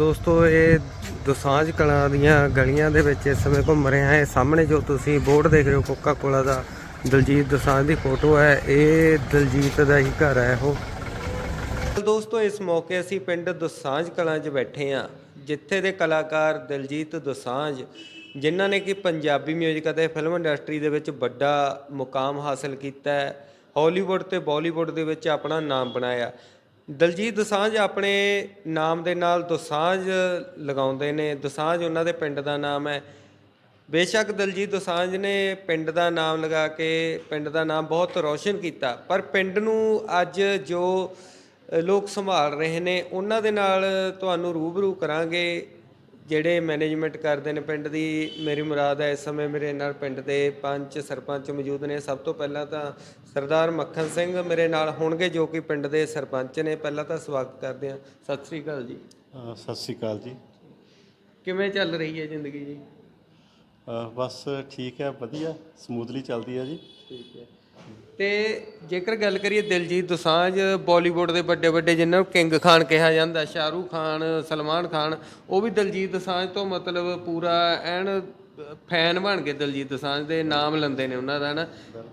ਦੋਸਤੋ, ਇਹ ਦੋਸਾਂਝ ਕਲਾਂ ਦੀਆਂ ਗਲੀਆਂ ਦੇ ਵਿੱਚ ਇਸ ਸਮੇਂ ਘੁੰਮ ਰਹੇ ਹਾਂ। ਇਹ ਸਾਹਮਣੇ ਜੋ ਤੁਸੀਂ ਬੋਰਡ ਦੇਖ ਰਹੇ ਹੋ ਕੋਕਾ ਕੋਲਾ ਦਾ ਦਲਜੀਤ ਦੋਸਾਂਝ ਦੀ ਫੋਟੋ ਹੈ। ਇਹ ਦਲਜੀਤ ਦਾ ਹੀ ਘਰ ਹੈ ਉਹ। ਦੋਸਤੋ, ਇਸ ਮੌਕੇ ਅਸੀਂ ਪਿੰਡ ਦੋਸਾਂਝ ਕਲਾਂ 'ਚ ਬੈਠੇ ਹਾਂ, ਜਿੱਥੇ ਦੇ ਕਲਾਕਾਰ ਦਿਲਜੀਤ ਦੋਸਾਂਝ ਜਿਨ੍ਹਾਂ ਨੇ ਕਿ ਪੰਜਾਬੀ ਮਿਊਜ਼ਿਕ ਅਤੇ ਫਿਲਮ ਇੰਡਸਟਰੀ ਦੇ ਵਿੱਚ ਵੱਡਾ ਮੁਕਾਮ ਹਾਸਲ ਕੀਤਾ ਹੈ ਹਾਲੀਵੁੱਡ ਤੇ ਬਾਲੀਵੁੱਡ ਦੇ ਵਿੱਚ ਆਪਣਾ ਨਾਮ ਬਣਾਇਆ। ਦਲਜੀਤ ਦੋਸਾਂਝ ਆਪਣੇ ਨਾਮ ਦੇ ਨਾਲ ਦੁਸਾਂਝ ਲਗਾਉਂਦੇ ਨੇ। ਦੁਸਾਂਝ ਉਹਨਾਂ ਦੇ ਪਿੰਡ ਦਾ ਨਾਮ ਹੈ। ਬੇਸ਼ੱਕ ਦਲਜੀਤ ਦੋਸਾਂਝ ਨੇ ਪਿੰਡ ਦਾ ਨਾਮ ਲਗਾ ਕੇ ਪਿੰਡ ਦਾ ਨਾਮ ਬਹੁਤ ਰੌਸ਼ਨ ਕੀਤਾ, ਪਰ ਪਿੰਡ ਨੂੰ ਅੱਜ ਜੋ ਲੋਕ ਸੰਭਾਲ ਰਹੇ ਨੇ, ਉਹਨਾਂ ਦੇ ਨਾਲ ਤੁਹਾਨੂੰ ਰੂਬਰੂ ਕਰਾਂਗੇ। ਜਿਹੜੇ ਮੈਨੇਜਮੈਂਟ ਕਰਦੇ ਨੇ ਪਿੰਡ ਦੀ ਮੇਰੀ ਮੁਰਾਦ ਹੈ ਇਸ ਸਮੇਂ ਮੇਰੇ ਨਾਲ ਪਿੰਡ ਦੇ ਪੰਚ ਸਰਪੰਚ ਮੌਜੂਦ ਨੇ। ਸਭ ਤੋਂ ਪਹਿਲਾਂ ਤਾਂ ਸਰਦਾਰ ਮੱਖਣ ਸਿੰਘ ਮੇਰੇ ਨਾਲ ਹੋਣਗੇ ਜੋ ਕਿ ਪਿੰਡ ਦੇ ਸਰਪੰਚ ਨੇ। ਪਹਿਲਾਂ ਤਾਂ ਸਵਾਗਤ ਕਰਦੇ ਹਾਂ। ਸਤਿ ਸ੍ਰੀ ਅਕਾਲ ਜੀ। ਸਤਿ ਸ੍ਰੀ ਅਕਾਲ ਜੀ। ਕਿਵੇਂ ਚੱਲ ਰਹੀ ਹੈ ਜ਼ਿੰਦਗੀ ਜੀ? ਬਸ ਠੀਕ ਹੈ ਵਧੀਆ ਸਮੂਥਲੀ ਚੱਲਦੀ ਹੈ ਜੀ। ਠੀਕ ਹੈ। ਤੇ ਜੇਕਰ ਗੱਲ ਕਰੀਏ ਦਿਲਜੀਤ ਦੋਸਾਂਝ, ਬਾਲੀਵੁੱਡ ਦੇ ਵੱਡੇ ਵੱਡੇ ਜਿਨ੍ਹਾਂ ਨੂੰ ਕਿੰਗ ਖਾਨ ਕਿਹਾ ਜਾਂਦਾ, ਸ਼ਾਹਰੂਖ ਖਾਨ, ਸਲਮਾਨ ਖਾਨ, ਉਹ ਵੀ ਦਿਲਜੀਤ ਦੋਸਾਂਝ ਤੋਂ ਮਤਲਬ ਪੂਰਾ ਐਨ ਫੈਨ ਬਣ ਗਏ ਦਿਲਜੀਤ ਦੋਸਾਂਝ ਦੇ, ਨਾਮ ਲੈਂਦੇ ਨੇ ਉਹਨਾਂ ਦਾ ਨਾ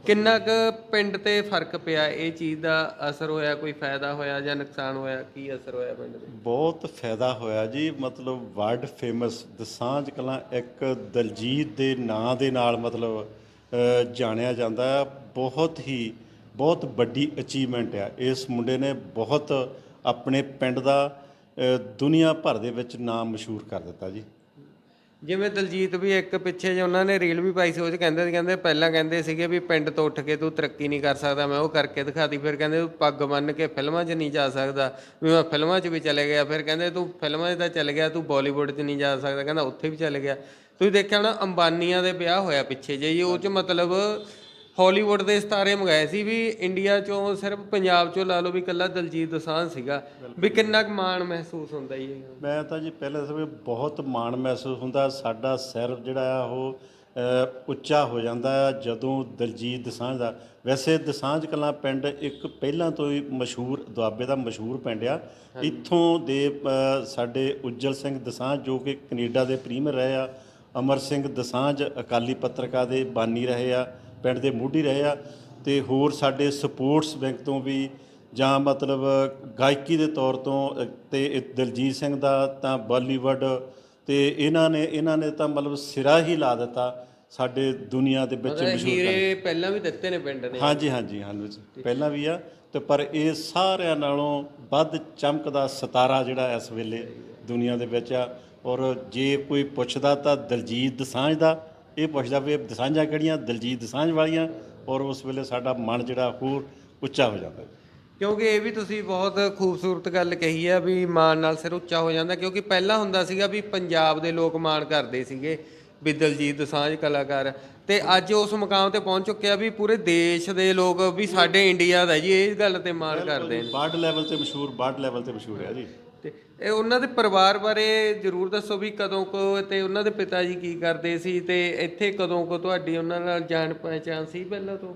ਕਿੰਨਾ ਕੁ ਪਿੰਡ ਤੇ ਫ਼ਰਕ ਪਿਆ ਇਹ ਚੀਜ਼ ਦਾ? ਅਸਰ ਹੋਇਆ, ਕੋਈ ਫਾਇਦਾ ਹੋਇਆ ਜਾਂ ਨੁਕਸਾਨ ਹੋਇਆ? ਕੀ ਅਸਰ ਹੋਇਆ ਪਿੰਡ ਦੇ ਬਹੁਤ ਫਾਇਦਾ ਹੋਇਆ ਜੀ। ਮਤਲਬ ਵਰਲਡ ਫੇਮਸ ਦਸਾਂਝ ਕਲਾਂ ਇੱਕ ਦਲਜੀਤ ਦੇ ਨਾਂ ਦੇ ਨਾਲ ਮਤਲਬ ਜਾਣਿਆ ਜਾਂਦਾ ਹੈ। ਬਹੁਤ ਹੀ, ਬਹੁਤ ਵੱਡੀ ਅਚੀਵਮੈਂਟ ਆ। ਇਸ ਮੁੰਡੇ ਨੇ ਬਹੁਤ ਆਪਣੇ ਪਿੰਡ ਦਾ ਦੁਨੀਆ ਭਰ ਦੇ ਵਿੱਚ ਨਾਮ ਮਸ਼ਹੂਰ ਕਰ ਦਿੱਤਾ ਜੀ। ਜਿਵੇਂ ਦਲਜੀਤ ਵੀ ਇੱਕ ਪਿੱਛੇ ਜੇ ਉਹਨਾਂ ਨੇ ਰੀਲ ਵੀ ਪਾਈ ਸੀ, ਉਹ ਚ ਕਹਿੰਦੇ ਸੀ, ਕਹਿੰਦੇ ਪਹਿਲਾਂ ਕਹਿੰਦੇ ਸੀਗੇ ਵੀ ਪਿੰਡ ਤੋਂ ਉੱਠ ਕੇ ਤੂੰ ਤਰੱਕੀ ਨਹੀਂ ਕਰ ਸਕਦਾ, ਮੈਂ ਉਹ ਕਰਕੇ ਦਿਖਾਤੀ। ਫਿਰ ਕਹਿੰਦੇ ਤੂੰ ਪੱਗ ਬੰਨ ਕੇ ਫਿਲਮਾਂ 'ਚ ਨਹੀਂ ਜਾ ਸਕਦਾ, ਵੀ ਮੈਂ ਫਿਲਮਾਂ 'ਚ ਵੀ ਚਲੇ ਗਿਆ। ਫਿਰ ਕਹਿੰਦੇ ਤੂੰ ਫਿਲਮਾਂ 'ਚ ਤਾਂ ਚਲ ਗਿਆ, ਤੂੰ ਬਾਲੀਵੁੱਡ 'ਚ ਨਹੀਂ ਜਾ ਸਕਦਾ। ਕਹਿੰਦਾ ਉੱਥੇ ਵੀ ਚਲੇ ਗਿਆ। ਤੁਸੀਂ ਦੇਖਿਆ ਨਾ ਅੰਬਾਨੀਆਂ ਦੇ ਵਿਆਹ ਹੋਇਆ ਪਿੱਛੇ ਜੇ ਉਹ 'ਚ ਮਤਲਬ ਹਾਲੀਵੁੱਡ ਦੇ ਸਿਤਾਰੇ ਮੰਗਾਏ ਸੀ ਵੀ ਇੰਡੀਆ 'ਚੋਂ ਸਿਰਫ ਪੰਜਾਬ 'ਚੋਂ ਲਾ ਲਓ ਵੀ ਇਕੱਲਾ ਦਲਜੀਤ ਦੋਸਾਂਝ ਸੀਗਾ। ਵੀ ਕਿੰਨਾ ਕੁ ਮਾਣ ਮਹਿਸੂਸ ਹੁੰਦਾ ਜੀ ਮੈਂ ਤਾਂ ਜੀ ਪਹਿਲੇ ਸਮੇਂ ਬਹੁਤ ਮਾਣ ਮਹਿਸੂਸ ਹੁੰਦਾ ਸਾਡਾ ਸਿਰ ਜਿਹੜਾ ਆ ਉਹ ਉੱਚਾ ਹੋ ਜਾਂਦਾ ਆ ਜਦੋਂ ਦਲਜੀਤ ਦਸਾਂਝ ਦਾ। ਵੈਸੇ ਦਸਾਂਝ ਕਲਾਂ ਪਿੰਡ ਇੱਕ ਪਹਿਲਾਂ ਤੋਂ ਹੀ ਮਸ਼ਹੂਰ ਦੁਆਬੇ ਦਾ ਮਸ਼ਹੂਰ ਪਿੰਡ ਆ। ਇੱਥੋਂ ਦੇ ਸਾਡੇ ਉੱਜਲ ਸਿੰਘ ਦਸਾਂਝ ਜੋ ਕਿ ਕੈਨੇਡਾ ਦੇ ਪ੍ਰੀਮੀਅਰ ਰਹੇ ਆ ਅਮਰ ਸਿੰਘ ਦਸਾਂਝ ਅਕਾਲੀ ਪੱਤਰਕਾਰ ਦੇ ਬਾਨੀ ਰਹੇ ਆ ਪਿੰਡ ਦੇ ਮੋਢੀ ਰਹੇ ਆ ਤੇ ਹੋਰ ਸਾਡੇ ਸਪੋਰਟਸ ਬੈਂਕ ਤੋਂ ਵੀ ਜਾਂ ਮਤਲਬ ਗਾਇਕੀ ਦੇ ਤੌਰ ਤੋਂ ਤੇ ਦਿਲਜੀਤ ਸਿੰਘ ਦਾ ਤਾਂ ਬਾਲੀਵੁੱਡ ਤੇ ਇਹਨਾਂ ਨੇ ਇਹਨਾਂ ਨੇ ਤਾਂ ਮਤਲਬ ਸਿਰਾ ਹੀ ਲਾ ਦਿੱਤਾ ਸਾਡੇ ਦੁਨੀਆ ਦੇ ਵਿੱਚ ਮਸ਼ਹੂਰ ਹੀਰੇ ਪਹਿਲਾਂ ਵੀ ਦਿੱਤੇ ਨੇ ਪਿੰਡ ਨੇ। ਹਾਂਜੀ ਹਾਂਜੀ ਹਾਂਜੀ ਪਹਿਲਾਂ ਵੀ ਆ ਤੇ ਪਰ ਇਹ ਸਾਰਿਆਂ ਨਾਲੋਂ ਵੱਧ ਚਮਕਦਾ ਸਿਤਾਰਾ ਜਿਹੜਾ ਇਸ ਵੇਲੇ ਦੁਨੀਆ ਦੇ ਵਿੱਚ ਆ। ਔਰ ਜੇ ਕੋਈ ਪੁੱਛਦਾ ਤਾਂ ਦਲਜੀਤ ਦਸਾਂਝ ਦਾ ਇਹ ਪੁੱਛਦਾ ਵੀ ਦਸਾਂਝਾਂ ਕਿਹੜੀਆਂ? ਦਲਜੀਤ ਦਸਾਂਝ ਵਾਲੀਆਂ ਔਰ ਉਸ ਵੇਲੇ ਸਾਡਾ ਮਨ ਜਿਹੜਾ ਹੋਰ ਉੱਚਾ ਹੋ ਜਾਂਦਾ। ਕਿਉਂਕਿ ਇਹ ਵੀ ਤੁਸੀਂ ਬਹੁਤ ਖੂਬਸੂਰਤ ਗੱਲ ਕਹੀ ਹੈ ਵੀ ਮਾਣ ਨਾਲ ਸਿਰ ਉੱਚਾ ਹੋ ਜਾਂਦਾ ਕਿਉਂਕਿ ਪਹਿਲਾਂ ਹੁੰਦਾ ਸੀਗਾ ਵੀ ਪੰਜਾਬ ਦੇ ਲੋਕ ਮਾਣ ਕਰਦੇ ਸੀਗੇ ਵੀ ਦਲਜੀਤ ਦੋਸਾਂਝ ਕਲਾਕਾਰ। ਤੇ ਅੱਜ ਉਸ ਮੁਕਾਮ ਤੇ ਪਹੁੰਚ ਚੁੱਕਿਆ ਵੀ ਪੂਰੇ ਦੇਸ਼ ਦੇ ਲੋਕ ਵੀ ਸਾਡੇ ਇੰਡੀਆ ਦਾ ਜੀ ਇਹ ਗੱਲ ਤੇ ਮਾਣ ਕਰਦੇ ਨੇ। ਵਰਲਡ ਲੈਵਲ ਤੇ ਮਸ਼ਹੂਰ ਵਰਲਡ ਲੈਵਲ ਤੇ ਮਸ਼ਹੂਰ ਹੈ ਜੀ। ਇਹ ਉਹਨਾਂ ਦੇ ਪਰਿਵਾਰ ਬਾਰੇ ਜਰੂਰ ਦੱਸੋ ਵੀ ਕਦੋਂ ਕੋ ਤੇ ਉਹਨਾਂ ਦੇ ਪਿਤਾ ਜੀ ਕੀ ਕਰਦੇ ਸੀ ਤੇ ਇੱਥੇ ਕਦੋਂ ਕੋ ਤੁਹਾਡੀ ਉਹਨਾਂ ਨਾਲ ਜਾਣ ਪਹਿਚਾਣ ਸੀ ਪਹਿਲਾਂ ਤੋਂ?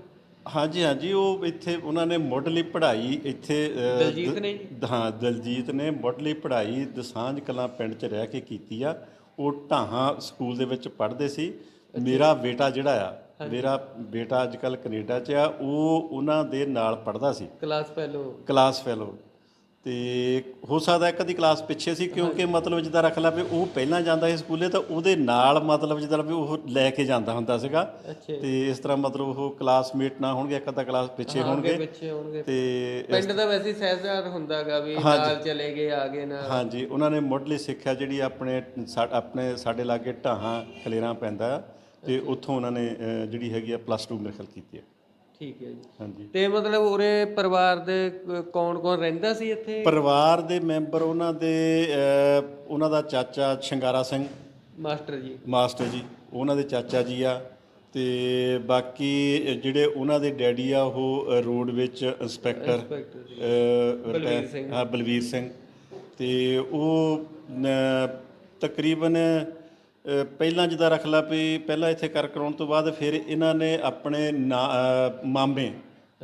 ਹਾਂਜੀ ਹਾਂਜੀ ਉਹ ਇੱਥੇ ਉਹਨਾਂ ਨੇ ਮੁੱਢਲੀ ਪੜ੍ਹਾਈ ਇੱਥੇ ਦਲਜੀਤ ਨੇ ਹਾਂ ਦਲਜੀਤ ਨੇ ਮੁੱਢਲੀ ਪੜ੍ਹਾਈ ਦਸਾਂਝ ਕਲਾਂ ਪਿੰਡ 'ਚ ਰਹਿ ਕੇ ਕੀਤੀ ਆ। ਉਹ ਢਾਹਾਂ ਸਕੂਲ ਦੇ ਵਿੱਚ ਪੜ੍ਹਦੇ ਸੀ। ਮੇਰਾ ਬੇਟਾ ਜਿਹੜਾ ਆ ਮੇਰਾ ਬੇਟਾ ਅੱਜ ਕੱਲ ਕੈਨੇਡਾ 'ਚ ਆ ਉਹ ਉਹਨਾਂ ਦੇ ਨਾਲ ਪੜ੍ਹਦਾ ਸੀ। ਕਲਾਸ ਪਹਿਲੋ ਕਲਾਸ ਫੈਲੋ। ਤੇ ਹੋ ਸਕਦਾ ਇੱਕ ਅੱਧੀ ਕਲਾਸ ਪਿੱਛੇ ਸੀ ਕਿਉਂਕਿ ਮਤਲਬ ਜਿੱਦਾਂ ਰੱਖ ਲਾ ਵੀ ਉਹ ਪਹਿਲਾਂ ਜਾਂਦਾ ਸੀ ਸਕੂਲੇ ਤਾਂ ਉਹਦੇ ਨਾਲ ਮਤਲਬ ਜਿੱਦਾਂ ਵੀ ਉਹ ਲੈ ਕੇ ਜਾਂਦਾ ਹੁੰਦਾ ਸੀਗਾ। ਤੇ ਇਸ ਤਰ੍ਹਾਂ ਮਤਲਬ ਉਹ ਕਲਾਸਮੇਟ ਨਾ ਹੋਣਗੇ ਇੱਕ ਅੱਧਾ ਕਲਾਸ ਪਿੱਛੇ ਹੋਣਗੇ। ਤੇ ਪਿੰਡ ਦਾ ਵੈਸੇ ਸਹਿਜਦਾਰ ਹੁੰਦਾਗਾ ਵੀ ਨਾਲ ਚਲੇ ਗਏ ਆ ਗਏ ਨਾ ਹਾਂਜੀ ਉਹਨਾਂ ਨੇ ਮੁੱਢਲੀ ਸਿੱਖਿਆ ਜਿਹੜੀ ਆਪਣੇ ਆਪਣੇ ਸਾਡੇ ਲਾਗੇ ਢਾਹਾਂ ਖਲੇਰਾਂ ਪੈਂਦਾ ਤੇ ਉੱਥੋਂ ਉਹਨਾਂ ਨੇ ਜਿਹੜੀ ਹੈਗੀ ਆ ਪਲੱਸ 2 ਮੇਰੇ ਖਿਆਲ ਕੀਤੀ ਹੈ। ਠੀਕ ਹੈ ਜੀ। ਹਾਂਜੀ। ਤੇ ਮਤਲਬ ਉਰੇ ਪਰਿਵਾਰ ਦੇ ਕੌਣ ਕੌਣ ਰਹਿੰਦਾ ਸੀ ਇੱਥੇ? ਪਰਿਵਾਰ ਦੇ ਮੈਂਬਰ ਉਹਨਾਂ ਦੇ ਅਹ, ਉਹਨਾਂ ਦਾ ਚਾਚਾ ਸ਼ਿੰਗਾਰਾ ਸਿੰਘ। ਮਾਸਟਰ ਜੀ। ਮਾਸਟਰ ਜੀ ਉਹਨਾਂ ਦੇ ਚਾਚਾ ਜੀ ਆ। ਤੇ ਬਾਕੀ ਜਿਹੜੇ ਉਹਨਾਂ ਦੇ ਡੈਡੀ ਆ ਉਹ ਅ, ਰੋਡ ਵਿੱਚ ਇੰਸਪੈਕਟਰ ਇੰਸਪੈਕਟਰ ਜੀ। ਅ, ਬਲਵੀਰ ਸਿੰਘ। ਹਾਂ ਬਲਵੀਰ ਸਿੰਘ। ਤੇ ਉਹ ਨ- ਤਕਰੀਬਨ ਪਹਿਲਾਂ ਜਿੱਦਾਂ ਰੱਖ ਲਾ ਵੀ ਪਹਿਲਾਂ ਇੱਥੇ ਕਰ ਕਰਾਉਣ ਤੋਂ ਬਾਅਦ ਫਿਰ ਇਹਨਾਂ ਨੇ ਆਪਣੇ ਮਾਮੇ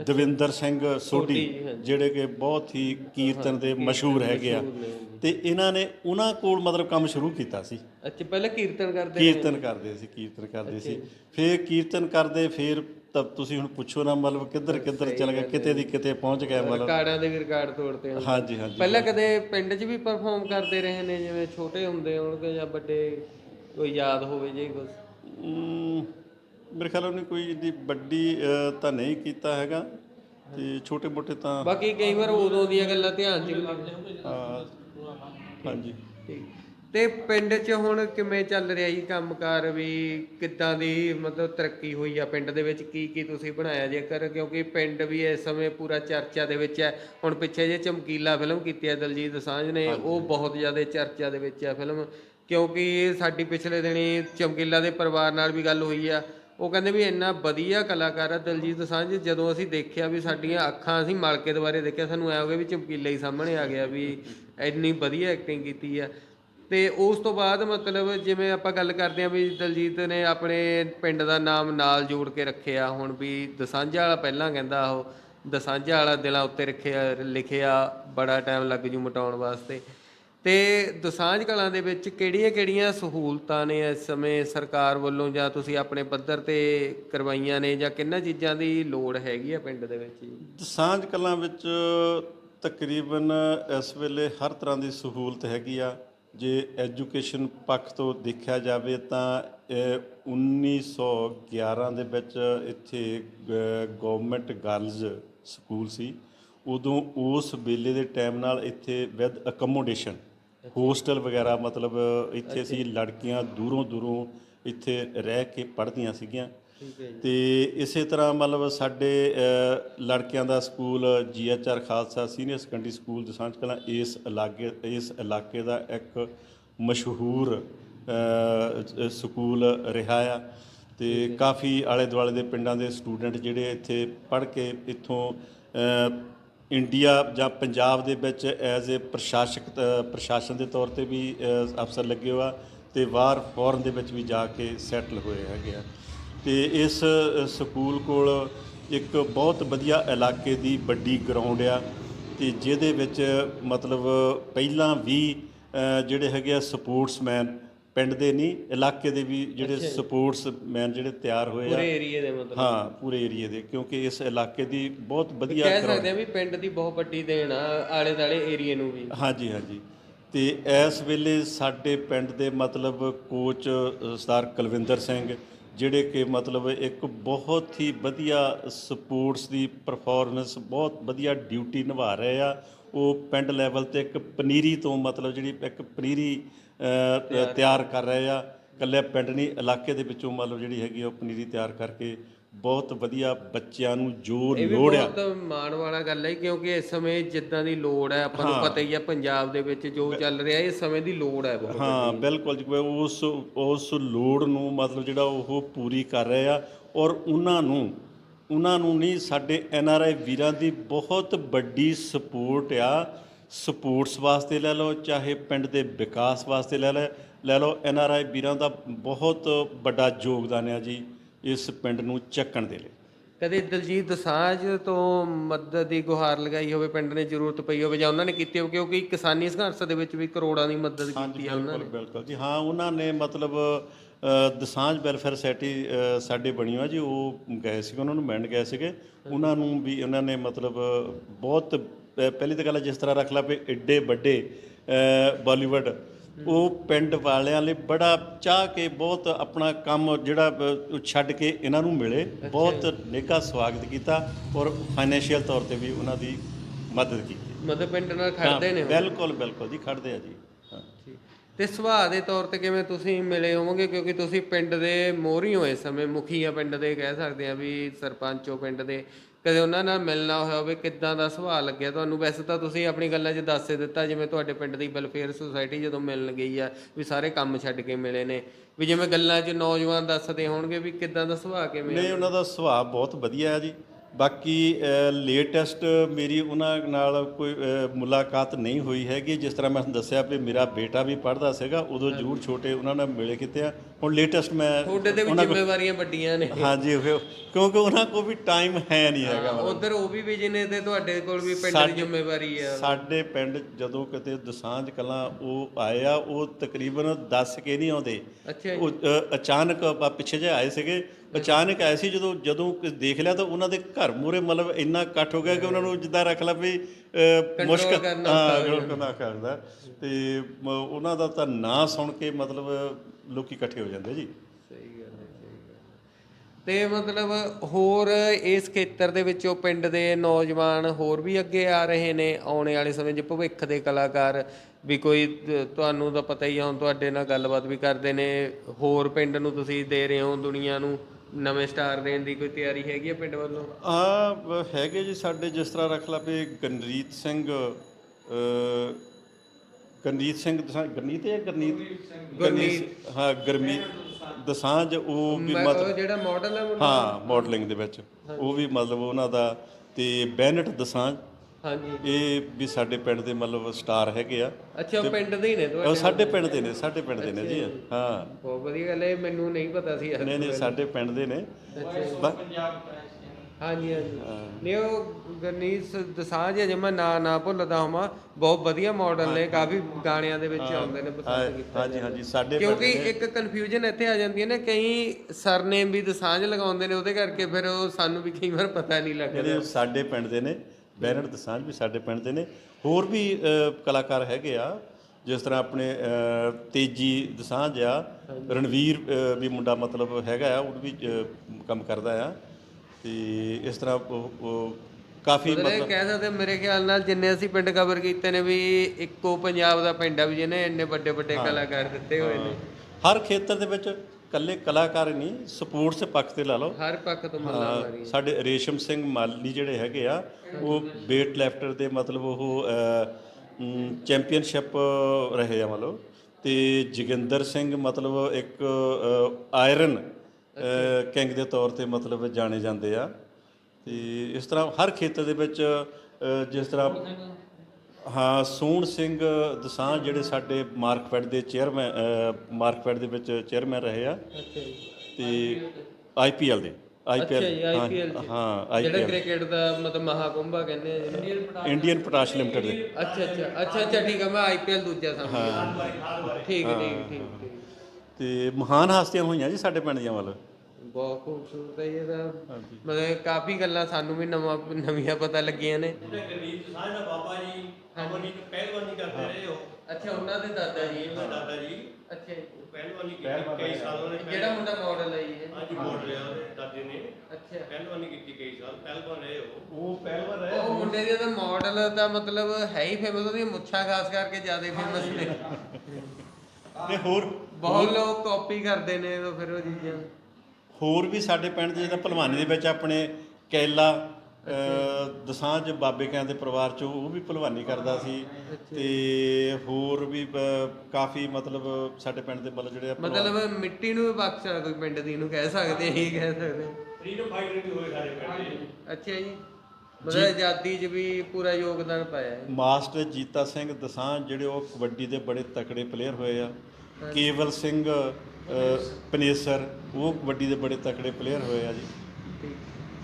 ਦਵਿੰਦਰ ਸਿੰਘ ਸੋਢੀ ਜਿਹੜੇ ਕਿ ਬਹੁਤ ਹੀ ਕੀਰਤਨ ਦੇ ਮਸ਼ਹੂਰ ਹੈਗੇ ਆ। ਤੇ ਇਹਨਾਂ ਨੇ ਉਹਨਾਂ ਕੋਲ ਮਤਲਬ ਕੰਮ ਸ਼ੁਰੂ ਕੀਤਾ ਸੀ। ਅੱਛਾ ਪਹਿਲਾਂ ਕੀਰਤਨ ਕਰਦੇ ਕੀਰਤਨ ਕਰਦੇ ਸੀ ਕੀਰਤਨ ਕਰਦੇ ਸੀ। ਫਿਰ ਕੀਰਤਨ ਕਰਦੇ ਫਿਰ ਤਾਂ ਤੁਸੀਂ ਹੁਣ ਪੁੱਛੋ ਨਾ ਮਤਲਬ ਕਿੱਧਰ ਕਿੱਧਰ ਚਲ ਗਏ ਕਿਤੇ ਦੀ ਕਿਤੇ ਪਹੁੰਚ ਗਏ ਮਤਲਬ। ਰਿਕਾਰਡਾਂ ਦੇ ਵੀ ਰਿਕਾਰਡ ਤੋੜਦੇ ਆ ਹਾਂਜੀ ਹਾਂਜੀ। ਪਹਿਲਾਂ ਕਦੇ ਪਿੰਡ 'ਚ ਵੀ ਪਰਫਾਰਮ ਕਰਦੇ ਰਹੇ ਨੇ ਜਿਵੇਂ ਛੋਟੇ ਹੁੰਦੇ ਹੋਣਗੇ ਜਾਂ ਵੱਡੇ ਕੋਈ ਯਾਦ ਹੋਵੇ ਜੇ ਕੁਝ ਅਮ, ਮੇਰੇ ਖਿਆਲ ਉਹਨੇ ਕੋਈ ਏਡੀ ਵੱਡੀ ਅ, ਤਾਂ ਨਹੀਂ ਕੀਤਾ ਹੈਗਾ। ਤੇ ਛੋਟੇ ਮੋਟੇ ਤਾਂ ਬਾਕੀ ਕਈ ਵਾਰ ਉਦੋਂ ਦੀਆਂ ਗੱਲਾਂ ਧਿਆਨ 'ਚ ਵੀ ਨਹੀਂ ਅ, ਹਾਂਜੀ। ਠੀਕ। ਤੇ ਪਿੰਡ 'ਚ ਹੁਣ ਕਿਵੇਂ ਚੱਲ ਰਿਹਾ ਜੀ ਕੰਮਕਾਰ? ਵੀ ਕਿੱਦਾਂ ਦੀ ਮਤਲਬ ਤਰੱਕੀ ਹੋਈ ਆ ਪਿੰਡ ਦੇ ਵਿੱਚ? ਕੀ ਕੀ ਤੁਸੀਂ ਬਣਾਇਆ ਜੇਕਰ? ਕਿਉਂਕਿ ਪਿੰਡ ਵੀ ਇਸ ਸਮੇਂ ਪੂਰਾ ਚਰਚਾ ਦੇ ਵਿੱਚ ਹੈ। ਹੁਣ ਪਿੱਛੇ ਜੇ ਚਮਕੀਲਾ ਫਿਲਮ ਕੀਤੀ ਹੈ ਦਲਜੀਤ ਦੋਸਾਂਝ ਨੇ ਉਹ ਬਹੁਤ ਜ਼ਿਆਦਾ ਚਰਚਾ ਦੇ ਵਿੱਚ ਹੈ ਫਿਲਮ ਕਿਉਂਕਿ ਸਾਡੀ ਪਿਛਲੇ ਦਿਨੀ ਚਮਕੀਲਾ ਦੇ ਪਰਿਵਾਰ ਨਾਲ ਵੀ ਗੱਲ ਹੋਈ ਆ। ਉਹ ਕਹਿੰਦੇ ਵੀ ਇੰਨਾ ਵਧੀਆ ਕਲਾਕਾਰ ਆ ਦਲਜੀਤ ਦੋਸਾਂਝ, ਜਦੋਂ ਅਸੀਂ ਦੇਖਿਆ ਵੀ ਸਾਡੀਆਂ ਅੱਖਾਂ, ਅਸੀਂ ਮਲ ਕੇ ਦੁਬਾਰੇ ਦੇਖਿਆ, ਸਾਨੂੰ ਐ ਹੋ ਗਿਆ ਵੀ ਚਮਕੀਲਾ ਹੀ ਸਾਹਮਣੇ ਆ ਗਿਆ ਵੀ ਇੰਨੀ ਵਧੀਆ ਐਕਟਿੰਗ ਕੀਤੀ ਆ। ਤੇ ਉਸ ਤੋਂ ਬਾਅਦ ਮਤਲਬ ਜਿਵੇਂ ਆਪਾਂ ਗੱਲ ਕਰਦੇ ਆ ਵੀ ਦਲਜੀਤ ਨੇ ਆਪਣੇ ਪਿੰਡ ਦਾ ਨਾਮ ਨਾਲ ਜੋੜ ਕੇ ਰੱਖਿਆ, ਹੁਣ ਵੀ ਦਸਾਂਝਾ ਵਾਲਾ ਪਹਿਲਾਂ ਕਹਿੰਦਾ ਉਹ, ਦਸਾਂਝਾ ਵਾਲਾ ਦਿਲਾਂ ਉੱਤੇ ਰੱਖਿਆ, ਲਿਖਿਆ, ਬੜਾ ਟਾਈਮ ਲੱਗ ਜੂ ਮਟਾਉਣ ਵਾਸਤੇ। ਤੇ ਦਸਾਂਝ ਕਲਾਂ ਦੇ ਵਿੱਚ ਕਿਹੜੀਆਂ-ਕਿਹੜੀਆਂ ਸਹੂਲਤਾਂ ਨੇ ਇਸ ਸਮੇਂ ਸਰਕਾਰ ਵੱਲੋਂ ਜਾਂ ਤੁਸੀਂ ਆਪਣੇ ਪੱਧਰ ਤੇ ਕਰਵਾਈਆਂ ਨੇ ਜਾਂ ਕਿੰਨਾ ਚੀਜ਼ਾਂ ਦੀ ਲੋੜ ਹੈਗੀ ਆ ਪਿੰਡ ਦੇ ਵਿੱਚ? ਦਸਾਂਝ ਕਲਾਂ ਵਿੱਚ ਤਕਰੀਬਨ ਇਸ ਵੇਲੇ ਹਰ ਤਰ੍ਹਾਂ ਦੀ ਸਹੂਲਤ ਹੈਗੀ ਆ। ਜੇ ਐਜੂਕੇਸ਼ਨ ਪੱਖ ਤੋਂ ਦੇਖਿਆ ਜਾਵੇ ਤਾਂ ਇਹ 1911 ਦੇ ਵਿੱਚ ਇੱਥੇ ਗਵਰਨਮੈਂਟ ਗਰਲਜ਼ ਸਕੂਲ ਸੀ। ਉਦੋਂ ਉਸ ਵੇਲੇ ਦੇ ਟਾਈਮ ਨਾਲ ਇੱਥੇ ਵਿਦ ਅਕਮੋਡੇਸ਼ਨ ਹੋਸਟਲ ਵਗੈਰਾ ਮਤਲਬ ਇੱਥੇ ਸੀ ਲੜਕੀਆਂ ਦੂਰੋਂ ਦੂਰੋਂ ਇੱਥੇ ਰਹਿ ਕੇ ਪੜ੍ਹਦੀਆਂ ਸੀਗੀਆਂ। ਤੇ ਇਸੇ ਤਰ੍ਹਾਂ ਮਤਲਬ ਸਾਡੇ ਲੜਕਿਆਂ ਦਾ school GHR Khalsa senior secondary school Dosanjh Kalan ਇਸ ਇਲਾਕੇ ਇਸ ਇਲਾਕੇ ਦਾ ਇੱਕ ਮਸ਼ਹੂਰ ਸਕੂਲ ਰਿਹਾ ਆ। ਤੇ ਕਾਫੀ ਆਲੇ ਦੁਆਲੇ ਦੇ ਪਿੰਡਾਂ ਦੇ ਸਟੂਡੈਂਟ ਜਿਹੜੇ ਇੱਥੇ ਪੜ੍ਹ ਕੇ ਇੱਥੋਂ ਇੰਡੀਆ ਜਾਂ ਪੰਜਾਬ ਦੇ ਵਿੱਚ ਐਜ਼ ਅ ਪ੍ਰਸ਼ਾਸਕ ਪ੍ਰਸ਼ਾਸਨ ਦੇ ਤੌਰ ਤੇ ਵੀ ਅਫਸਰ ਲੱਗੇ ਹੋਆ ਤੇ ਬਾਹਰ ਫੋਰਨ ਦੇ ਵਿੱਚ ਵੀ ਜਾ ਕੇ ਸੈਟਲ ਹੋਏ ਹੈਗੇ ਆ। ਤੇ ਇਸ ਸਕੂਲ ਕੋਲ ਇੱਕ ਬਹੁਤ ਵਧੀਆ ਇਲਾਕੇ ਦੀ ਵੱਡੀ ਗਰਾਊਂਡ ਆ ਤੇ ਜਿਹਦੇ ਵਿੱਚ ਮਤਲਬ ਪਹਿਲਾਂ ਵੀ ਜਿਹੜੇ ਹੈਗੇ ਆ ਸਪੋਰਟਸਮੈਨ ਪਿੰਡ ਦੇ ਨਹੀਂ ਇਲਾਕੇ ਦੇ ਵੀ ਜਿਹੜੇ ਸਪੋਰਟਸਮੈਨ ਜਿਹੜੇ ਤਿਆਰ ਹੋਏ ਆ। ਪੂਰੇ ਏਰੀਏ ਦੇ ਮਤਲਬ। ਹਾਂ ਪੂਰੇ ਏਰੀਏ ਦੇ ਕਿਉਂਕਿ ਇਸ ਇਲਾਕੇ ਦੀ ਬਹੁਤ ਵਧੀਆ ਕਹਿ ਸਕਦੇ ਆ ਵੀ ਪਿੰਡ ਦੀ ਬਹੁਤ ਵੱਡੀ ਦੇਣ ਆ ਆਲੇ ਦਾਲੇ ਏਰੀਏ ਨੂੰ ਵੀ। ਹਾਂਜੀ ਹਾਂਜੀ। ਤੇ ਇਸ ਵੇਲੇ ਸਾਡੇ ਪਿੰਡ ਦੇ ਮਤਲਬ ਕੋਚ ਸਰਦਾਰ ਕੁਲਵਿੰਦਰ ਸਿੰਘ ਜਿਹੜੇ ਕਿ ਮਤਲਬ ਇੱਕ ਬਹੁਤ ਹੀ ਵਧੀਆ ਸਪੋਰਟਸ ਦੀ ਪਰਫਾਰਮੈਂਸ ਬਹੁਤ ਵਧੀਆ ਡਿਊਟੀ ਨਿਭਾ ਰਹੇ ਆ। ਉਹ ਪਿੰਡ ਲੈਵਲ ਤੇ ਇੱਕ ਪਨੀਰੀ ਤੋਂ ਮਤਲਬ ਜਿਹੜੀ ਇੱਕ ਪਨੀਰੀ ਤਿਆਰ ਕਰ ਰਹੇ ਆ। ਇਕੱਲੇ ਪਿੰਡ ਨਹੀਂ ਇਲਾਕੇ ਦੇ ਵਿੱਚੋਂ ਮਤਲਬ ਜਿਹੜੀ ਹੈਗੀ ਆ ਉਹ ਪਨੀਰੀ ਤਿਆਰ ਕਰਕੇ ਬਹੁਤ ਵਧੀਆ ਬੱਚਿਆਂ ਨੂੰ ਜੋ ਇਹ ਲੋੜ ਆ। ਬਹੁਤ ਮਾਣ ਵਾਲਾ ਗੱਲ ਹੈ ਕਿਉਂਕਿ ਇਸ ਸਮੇਂ ਜਿੱਦਾਂ ਦੀ ਲੋੜ ਹੈ ਆਪਾਂ ਨੂੰ ਪਤਾ ਹੀ ਹੈ ਪੰਜਾਬ ਦੇ ਵਿੱਚ ਜੋ ਚੱਲ ਰਿਹਾ ਇਸ ਸਮੇਂ ਦੀ ਲੋੜ ਹੈ ਬਹੁਤ ਹਾਂ ਬਿਲਕੁਲ ਜੀ ਕੋਈ ਉਸ ਉਸ ਲੋੜ ਨੂੰ ਮਤਲਬ ਜਿਹੜਾ ਉਹ ਪੂਰੀ ਕਰ ਰਹੇ ਆ ਔਰ ਉਹਨਾਂ ਨੂੰ ਉਹਨਾਂ ਨੂੰ ਨਹੀਂ ਸਾਡੇ ਐਨ ਆਰ ਆਈ ਵੀਰਾਂ ਦੀ ਬਹੁਤ ਵੱਡੀ ਸਪੋਰਟ ਆ ਸਪੋਰਟਸ ਵਾਸਤੇ ਲੈ ਲਓ ਚਾਹੇ ਪਿੰਡ ਦੇ ਵਿਕਾਸ ਵਾਸਤੇ ਲੈ ਲੈ ਲੈ ਲਓ ਐਨ ਆਰ ਆਈ ਵੀਰਾਂ ਦਾ ਬਹੁਤ ਵੱਡਾ ਯੋਗਦਾਨ ਆ ਜੀ ਇਸ ਪਿੰਡ ਨੂੰ ਚੱਕਣ ਦੇ ਲਈ। ਕਦੇ ਦਲਜੀਤ ਦਸਾਂਝ ਤੋਂ ਮਦਦ ਦੀ ਗੁਹਾਰ ਲਗਾਈ ਹੋਵੇ ਪਿੰਡ ਨੇ ਜ਼ਰੂਰਤ ਪਈ ਹੋਵੇ ਜਾਂ ਉਹਨਾਂ ਨੇ ਕੀਤੀ ਹੋਵੇ ਕਿਉਂਕਿ ਕਿਸਾਨੀ ਸੰਘਰਸ਼ ਦੇ ਵਿੱਚ ਵੀ ਕਰੋੜਾਂ ਦੀ ਮਦਦ ਕੀਤੀ ਹੈ ਉਹਨਾਂ ਬਿਲਕੁਲ ਬਿਲਕੁਲ ਜੀ। ਹਾਂ ਉਹਨਾਂ ਨੇ ਮਤਲਬ ਦਸਾਂਝ ਵੈਲਫੇਅਰ ਸੋਸਾਇਟੀ ਅ, ਸਾਡੇ ਬਣੀ ਹੋਈ ਜੀ ਉਹ ਗਏ ਸੀ ਉਹਨਾਂ ਨੂੰ ਮਿਲਣ ਗਏ ਸੀਗੇ। ਉਹਨਾਂ ਨੂੰ ਵੀ ਉਹਨਾਂ ਨੇ ਮਤਲਬ ਬਹੁਤ ਪਹਿਲੀ ਤਾਂ ਗੱਲ ਹੈ ਜਿਸ ਤਰ੍ਹਾਂ ਰੱਖ ਲਾ ਵੀ ਐਡੇ ਵੱਡੇ ਬਾਲੀਵੁੱਡ ਉਹ ਪਿੰਡ ਵਾਲਿਆਂ ਲਈ ਬੜਾ ਚਾਹ ਕੇ ਬਹੁਤ ਆਪਣਾ ਕੰਮ ਜਿਹੜਾ ਛੱਡ ਕੇ ਇਹਨਾਂ ਨੂੰ ਮਿਲੇ। ਬਹੁਤ ਨਿੱਘਾ ਸਵਾਗਤ ਕੀਤਾ ਔਰ ਫਾਈਨੈਂਸ਼ੀਅਲ ਤੌਰ ਤੇ ਵੀ ਉਹਨਾਂ ਦੀ ਮਦਦ ਕੀਤੀ। ਮਤਲਬ ਪਿੰਡ ਨਾਲ ਖੜਦੇ ਨੇ। ਬਿਲਕੁਲ ਬਿਲਕੁਲ ਜੀ ਖੜਦੇ ਆ ਜੀ। ਹਾਂ। ਤੇ ਸੁਭਾਅ ਦੇ ਤੌਰ ਤੇ ਕਿਵੇਂ ਤੁਸੀਂ ਮਿਲੇ ਹੋਵੋਗੇ? ਕਿਉਂਕਿ ਤੁਸੀਂ ਪਿੰਡ ਦੇ ਮੋਹਰੀ ਹੋਏ ਸਮੇਂ ਮੁਖੀ ਆ ਪਿੰਡ ਦੇ ਕਹਿ ਸਕਦੇ ਆ ਵੀ ਸਰਪੰਚ ਹੋ ਪਿੰਡ ਦੇ। ਕਦੇ ਉਹਨਾਂ ਨਾਲ ਮਿਲਣਾ ਹੋਇਆ ਹੋਵੇ, ਕਿੱਦਾਂ ਦਾ ਸੁਭਾਅ ਲੱਗਿਆ ਤੁਹਾਨੂੰ? ਵੈਸੇ ਤਾਂ ਤੁਸੀਂ ਆਪਣੀ ਗੱਲਾਂ 'ਚ ਦੱਸ ਦਿੱਤਾ, ਜਿਵੇਂ ਤੁਹਾਡੇ ਪਿੰਡ ਦੀ ਵੈਲਫੇਅਰ ਸੁਸਾਇਟੀ ਜਦੋਂ ਮਿਲਣ ਗਈ ਆ, ਵੀ ਸਾਰੇ ਕੰਮ ਛੱਡ ਕੇ ਮਿਲੇ ਨੇ। ਵੀ ਜਿਵੇਂ ਗੱਲਾਂ 'ਚ ਨੌਜਵਾਨ ਦੱਸਦੇ ਹੋਣਗੇ ਵੀ ਕਿੱਦਾਂ ਦਾ ਸੁਭਾਅ ਕਿਵੇਂ ਨਹੀਂ, ਉਹਨਾਂ ਦਾ ਸੁਭਾਅ ਬਹੁਤ ਵਧੀਆ ਹੈ ਜੀ। ਬਾਕੀ ਲੇਟੈਸਟ ਮੇਰੀ ਉਹਨਾਂ ਨਾਲ ਕੋਈ ਮੁਲਾਕਾਤ ਨਹੀਂ ਹੋਈ ਹੈਗੀ। ਜਿਸ ਤਰ੍ਹਾਂ ਮੈਂ ਦੱਸਿਆ ਵੀ ਮੇਰਾ ਬੇਟਾ ਵੀ ਪੜ੍ਹਦਾ ਸੀਗਾ ਉਦੋਂ ਜ਼ਰੂਰ ਛੋਟੇ ਉਹਨਾਂ ਨਾਲ ਮਿਲੇ ਕਿਤੇ ਆ। ਹੁਣ ਲੇਟੈਸਟ ਮੈਂ ਤੁਹਾਡੇ ਤੇ ਵੀ ਜ਼ਿੰਮੇਵਾਰੀਆਂ ਵੱਡੀਆਂ ਨੇ। ਹਾਂਜੀ ਕਿਉਂਕਿ ਉਹਨਾਂ ਕੋਲ ਵੀ ਟਾਈਮ ਹੈ ਨਹੀਂ ਹੈਗਾ। ਉਧਰ ਉਹ ਵੀ ਬਿਜ਼ੀ ਨੇ ਤੇ ਤੁਹਾਡੇ ਕੋਲ ਵੀ ਪਿੰਡ ਦੀ ਜ਼ਿੰਮੇਵਾਰੀ ਆ। ਸਾਡੇ ਪਿੰਡ ਜਦੋਂ ਕਿਤੇ ਦਸਾਂਝ ਕਲਾਂ ਉਹ ਆਏ ਆ ਉਹ ਤਕਰੀਬਨ ਦੱਸ ਕੇ ਨਹੀਂ ਆਉਂਦੇ। ਉਹ ਅਚਾਨਕ ਆਪਾਂ ਪਿੱਛੇ ਜੇ ਆਏ ਸੀਗੇ ਅਚਾਨਕ ਆਏ ਸੀ ਜਦੋਂ ਜਦੋਂ ਕਿ ਦੇਖ ਲਿਆ ਤਾਂ ਉਹਨਾਂ ਦੇ ਘਰ ਮੂਰੇ ਮਤਲਬ ਇੰਨਾ ਇਕੱਠ ਹੋ ਗਿਆ ਕਿ ਉਹਨਾਂ ਨੂੰ ਜਿੱਦਾਂ ਰੱਖ ਲਾ ਵੀ ਮੁਸ਼ਕਲ ਕਰਨਾ ਕਰਦਾ ਤੇ ਉਹਨਾਂ ਦਾ ਤਾਂ ਨਾਂ ਸੁਣ ਕੇ ਮਤਲਬ ਲੋਕੀ ਇਕੱਠੇ ਹੋ ਜਾਂਦੇ ਜੀ। ਸਹੀ ਗੱਲ ਹੈ। ਤੇ ਮਤਲਬ ਹੋਰ ਇਸ ਖੇਤਰ ਦੇ ਵਿੱਚੋਂ ਪਿੰਡ ਦੇ ਨੌਜਵਾਨ ਹੋਰ ਵੀ ਅੱਗੇ ਆ ਰਹੇ ਨੇ ਆਉਣੇ ਵਾਲੇ ਸਮੇਂ 'ਚ ਭਵਿੱਖ ਦੇ ਕਲਾਕਾਰ ਵੀ ਕੋਈ ਤੁਹਾਨੂੰ ਤਾਂ ਪਤਾ ਹੀ ਆ ਹੁਣ ਤੁਹਾਡੇ ਨਾਲ ਗੱਲਬਾਤ ਵੀ ਕਰਦੇ ਨੇ। ਹੋਰ ਪਿੰਡ ਨੂੰ ਤੁਸੀਂ ਦੇ ਰਹੇ ਹੋ ਦੁਨੀਆ ਨੂੰ। ਨਵੇਂ ਸਟਾਰ ਦੇਣ ਦੀ ਕੋਈ ਤਿਆਰੀ ਹੈਗੀ ਹੈ ਪਿੰਡ ਵੱਲੋਂ? ਆ ਹੈਗੇ ਜੀ ਸਾਡੇ ਜਿਸ ਤਰ੍ਹਾਂ ਰੱਖ ਲਾ ਵੀ ਗਨਰੀਤ ਸਿੰਘ ਅ, ਗਨਰੀਤ ਸਿੰਘ ਦਸਾਂ ਗਰਨੀਤ ਹੈ ਗਰਨੀਤ? ਗਰਨੀਤ ਹਾਂ ਗਰਮੀਤ ਦਸਾਂਝ ਉਹ ਵੀ ਮੈਂ ਮਤਲਬ ਜਿਹੜਾ ਮਾਡਲ ਹੈ ਮੁੰਡਾ- ਹਾਂ ਮਾਡਲਿੰਗ ਦੇ ਵਿੱਚ। ਉਹ ਵੀ ਮਤਲਬ ਉਹਨਾਂ ਦਾ ਤੇ ਬੈਨਟ ਦਸਾਂਝ ਹਾਂਜੀ। ਇਹ ਵੀ ਸਾਡੇ ਪਿੰਡ ਦੇ ਮਤਲਬ ਸਟਾਰ ਹੈਗੇ ਆ। ਅੱਛਾ ਉਹ ਪਿੰਡ ਦੇ ਹੀ ਨੇ ਉਹ ਤੁਹਾਡੇ ਸਾਡੇ ਪਿੰਡ ਦੇ ਨੇ ਸਾਡੇ ਪਿੰਡ ਦੇ ਨੇ ਜੀ ਹਾਂ। ਬਹੁਤ ਵਧੀਆ ਗੱਲ ਹੈ ਮੈਨੂੰ ਨਹੀਂ ਪਤਾ ਸੀ ਯਾਰ ਨਹੀਂ ਨਹੀਂ ਸਾਡੇ ਪਿੰਡ ਦੇ ਨੇ। ਬਸ। ਹਾਂਜੀ ਹਾਂਜੀ। ਨਹੀਂ ਉਹ ਗਨੀਸ ਦਸਾਂਝ ਜੇ ਮੈਂ ਨਾ ਨਾ ਭੁੱਲਦਾ ਹਾਂ ਬਹੁਤ ਵਧੀਆ ਮਾਡਲ ਨੇ ਕਾਫੀ ਗਾਣਿਆਂ ਦੇ ਵਿੱਚ ਆਉਂਦੇ ਨੇ ਪਸੰਦ ਕੀਤਾ ਹਾਂਜੀ ਹਾਂਜੀ ਸਾਡੇ ਪਿੰਡ ਕਿਉਂਕਿ ਇੱਕ ਕਨਫਿਊਜ਼ਨ ਇੱਥੇ ਆ ਜਾਂਦੀ ਹੈ ਨਾ ਕਈ ਸਰਨੇਮ ਵੀ ਦਸਾਂਝ ਲਗਾਉਂਦੇ ਨੇ ਉਹਦੇ ਕਰਕੇ ਫਿਰ ਉਹ ਸਾਨੂੰ ਵੀ ਕਈ ਵਾਰ ਪਤਾ ਨਹੀਂ ਲੱਗਦਾ। ਜਿਹੜੇ ਸਾਡੇ ਪਿੰਡ ਦੇ ਨੇ ਬੈਨਰ ਦਸਾਂਝ ਵੀ ਸਾਡੇ ਪਿੰਡ ਦੇ ਨੇ। ਹੋਰ ਵੀ ਕਲਾਕਾਰ ਹੈਗੇ ਆ ਜਿਸ ਤਰ੍ਹਾਂ ਆਪਣੇ ਤੇਜੀ ਦਸਾਂਝ ਆ ਰਣਵੀਰ ਵੀ ਮੁੰਡਾ ਮਤਲਬ ਹੈਗਾ ਆ ਉਹ ਵੀ ਕੰਮ ਕਰਦਾ ਆ। ਤੇ ਇਸ ਤਰ੍ਹਾਂ ਕਾਫੀ ਮਤਲਬ ਕਹਿ ਸਕਦੇ ਮੇਰੇ ਖਿਆਲ ਨਾਲ ਜਿੰਨੇ ਅਸੀਂ ਪਿੰਡ ਕਵਰ ਕੀਤੇ ਨੇ ਵੀ ਇੱਕੋ ਪੰਜਾਬ ਦਾ ਪਿੰਡ ਆ ਵੀ ਜਿਹਨੇ ਇੰਨੇ ਵੱਡੇ ਵੱਡੇ ਕਲਾਕਾਰ ਦਿੱਤੇ ਹੋਏ ਨੇ। ਹਰ ਖੇਤਰ ਦੇ ਵਿੱਚ ਇਕੱਲੇ ਕਲਾਕਾਰ ਹੀ ਨਹੀਂ ਸਪੋਰਟਸ ਪੱਖ ਤੇ ਲਾ ਲਓ। ਹਰ ਪੱਖ ਤੋਂ ਮੱਲਾ ਮਾਰੀ ਸਾਡੇ ਰੇਸ਼ਮ ਸਿੰਘ ਮਾਲੀ ਜਿਹੜੇ ਹੈਗੇ ਆ ਉਹ ਵੇਟ ਲੈਫਟਰ ਦੇ ਮਤਲਬ ਉਹ ਚੈਂਪੀਅਨਸ਼ਿਪ ਰਹੇ ਆ ਮਤਲਬ। ਤੇ ਜੋਗਿੰਦਰ ਸਿੰਘ ਮਤਲਬ ਇੱਕ ਆਇਰਨ ਕਿੰਗ ਦੇ ਤੌਰ ਤੇ ਮਤਲਬ ਜਾਣੇ ਜਾਂਦੇ ਆ। ਤੇ ਇਸ ਤਰ੍ਹਾਂ ਹਰ ਖੇਤਰ ਦੇ ਵਿੱਚ ਅ, ਜਿਸ ਤਰ੍ਹਾਂ ਹਾਂ ਸੋਹਣ ਸਿੰਘ ਦਸਾਂਝ ਜਿਹੜੇ ਸਾਡੇ ਮਾਰਕਫੈਡ ਦੇ ਚੇਅਰਮੈਨ ਮਾਰਕਫੈਡ ਦੇ ਵਿੱਚ ਚੇਅਰਮੈਨ ਰਹੇ ਆ। ਅੱਛਾ ਜੀ। ਤੇ ਆਈਪੀਐਲ ਦੇ ਆਈਪੀਐਲ ਚ। ਹਾਂ ਜਿਹੜਾ ਆਈਪੀਐਲ ਕ੍ਰਿਕਟ ਦਾ ਮਤਲਬ ਮਹਾਕੁੰਭਾ ਕਹਿੰਦੇ ਆ। Indian potash. ਲਿਮਟਿਡ ਦੇ। ਅੱਛਾ ਅੱਛਾ ਅੱਛਾ ਅੱਛਾ ਠੀਕ ਆ ਮੈਂ ਆਈਪੀਐਲ ਦੂਜਾ ਸਮਝ ਹੈ, ਠੀਕ ਠੀਕ ਠੀਕ। ਤੇ ਮਹਾਨ ਹਸਤੀਆਂ ਹੋਈਆਂ ਜੀ ਸਾਡੇ ਪਿੰਡ ਦੀਆਂ ਵੱਲ। ਬਹੁਤ ਖੂਬਸੂਰਤ ਹੈ ਇਹ ਤਾਂ ਮਤਲਬ ਕਾਫੀ ਗੱਲਾਂ ਸਾਨੂੰ ਵੀ ਨਵਾਂ ਨਵੀਆਂ ਪਤਾ ਲੱਗੀਆਂ ਨੇ। ਗਰੀਬ ਸਾਹ ਦਾ ਬਾਬਾ ਜੀ ਅਮਰਜੀਤ ਪਹਿਲਵਾਨੀ ਕਰਦੇ ਰਹੇ ਹੋ। ਅੱਛਾ ਉਹਨਾਂ ਦੇ ਦਾਦਾ ਜੀ। ਦਾਦਾ ਜੀ। ਅੱਛਾ ਜੀ। ਉਹ ਪਹਿਲਵਾਨੀ ਕੀਤੀ ਕਈ ਸਾਲ ਉਹਨੇ ਜਿਹੜਾ ਮੁੰਡਾ ਮਾਡਲ ਹੈ ਜੀ ਇਹ? ਰਿਹਾ ਉਹਦੇ ਦਾਦੇ ਨੇ। ਅੱਛਾ। ਪਹਿਲਵਾਨੀ ਕੀਤੀ ਕਈ ਸਾਲ ਪਹਿਲਵਾਨ ਰਹੇ ਹੋ ਉਹ ਪਹਿਲਵਾਨ ਉਹ ਮੁੰਡੇ ਦੀ ਤਾਂ ਮਾਡਲ ਦਾ ਮਤਲਬ ਹੈ ਹੀ ਫੇਮਸ ਉਹਦੀਆਂ ਮੁੱਛਾਂ ਖਾਸ ਕਰਕੇ ਜ਼ਿਆਦਾ ਫੇਮਸ ਨੇ। ਤੇ ਹੋਰ? ਬਹੁਤ ਲੋਕ ਕਾਪੀ ਕਰਦੇ ਨੇ ਤਾਂ ਫਿਰ ਉਹ ਚੀਜ਼ਾਂ। ਹੋਰ ਵੀ ਸਾਡੇ ਪਿੰਡ ਦੇ ਜਿੱਦਾਂ ਭਲਵਾਨੀ ਦੇ ਵਿੱਚ ਆਪਣੇ ਕੈਲਾ ਅ, ਦਸਾਂਝ ਬਾਬੇ ਕਿਆਂ ਦੇ ਪਰਿਵਾਰ ਚੋਂ ਉਹ ਵੀ ਭਲਵਾਨੀ ਕਰਦਾ ਸੀ ਤੇ ਹੋਰ ਵੀ ਕਾਫੀ ਮਤਲਬ ਸਾਡੇ ਪਿੰਡ ਦੇ ਮਤਲਬ ਜਿਹੜੇ ਆ ਭਲਵਾਨ- ਮਤਲਬ ਮਿੱਟੀ ਨੂੰ ਵੀ ਬਖਸ਼ਾ ਕੋਈ ਪਿੰਡ ਦੀ ਨੂੰ ਕਹਿ ਸਕਦੇ ਹੀ ਕਹਿ ਸਕਦੇ। ਫਰੀडम ਫਾਈਟਰ ਵੀ ਹੋਏ ਸਾਰੇ ਪਿੰਡ ਦੇ। ਅੱਛਾ ਜੀ। ਮਤਲਬ ਆਜ਼ਾਦੀ 'ਚ ਵੀ ਪੂਰਾ ਯੋਗਦਾਨ ਪਾਇਆ ਹੈ ਮਾਸਟਰ ਜੀਤਾ ਸਿੰਘ ਦਸਾਂਝ ਜਿਹੜੇ ਉਹ ਕਬੱਡੀ ਦੇ ਬੜੇ ਤਕੜੇ ਪਲੇਅਰ ਹੋਏ ਆ। ਕੇਵਲ ਸਿੰਘ ਪਨੇਸਰ ਉਹ ਕਬੱਡੀ ਦੇ ਬੜੇ ਤਕੜੇ ਪਲੇਅਰ ਹੋਏ ਆ ਜੀ।